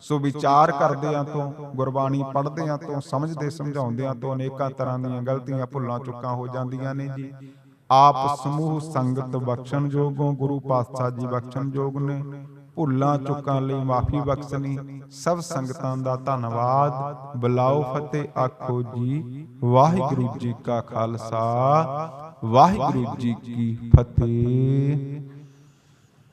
ਸੋ ਵਿਚਾਰ ਕਰਦਿਆਂ ਤੋਂ, ਗੁਰਬਾਣੀ ਪੜ੍ਹਦਿਆਂ ਤੋਂ, ਸਮਝਦੇ ਸਮਝਾਉਂਦਿਆਂ ਤੋਂ ਅਨੇਕਾਂ ਤਰ੍ਹਾਂ ਦੀਆਂ ਗਲਤੀਆਂ ਭੁੱਲਾਂ ਚੁੱਕਾਂ ਹੋ ਜਾਂਦੀਆਂ ਨੇ ਜੀ। ਆਪ ਸਮੂਹ ਸੰਗਤ ਬਖਸ਼ਣ ਜੋਗੋਂ, ਗੁਰੂ ਪਾਤਸ਼ਾਹ ਜੀ ਬਖਸ਼ਣ ਜੋਗ ਨੇ। ਭੁੱਲਾਂ ਚੁੱਕਾਂ ਲਈ ਮਾਫੀ ਬਖਸ਼ਣੀ। ਸਭ ਸੰਗਤਾਂ ਦਾ ਧੰਨਵਾਦ। ਬੁਲਾਓ ਫਤਿਹ, ਆਖੋ ਜੀ, ਵਾਹਿਗੁਰੂ ਜੀ ਕਾ ਖਾਲਸਾ। ਵਾਹਿਗੁਰੂ ਜੀ ਕੀ ਫਤਿਹ।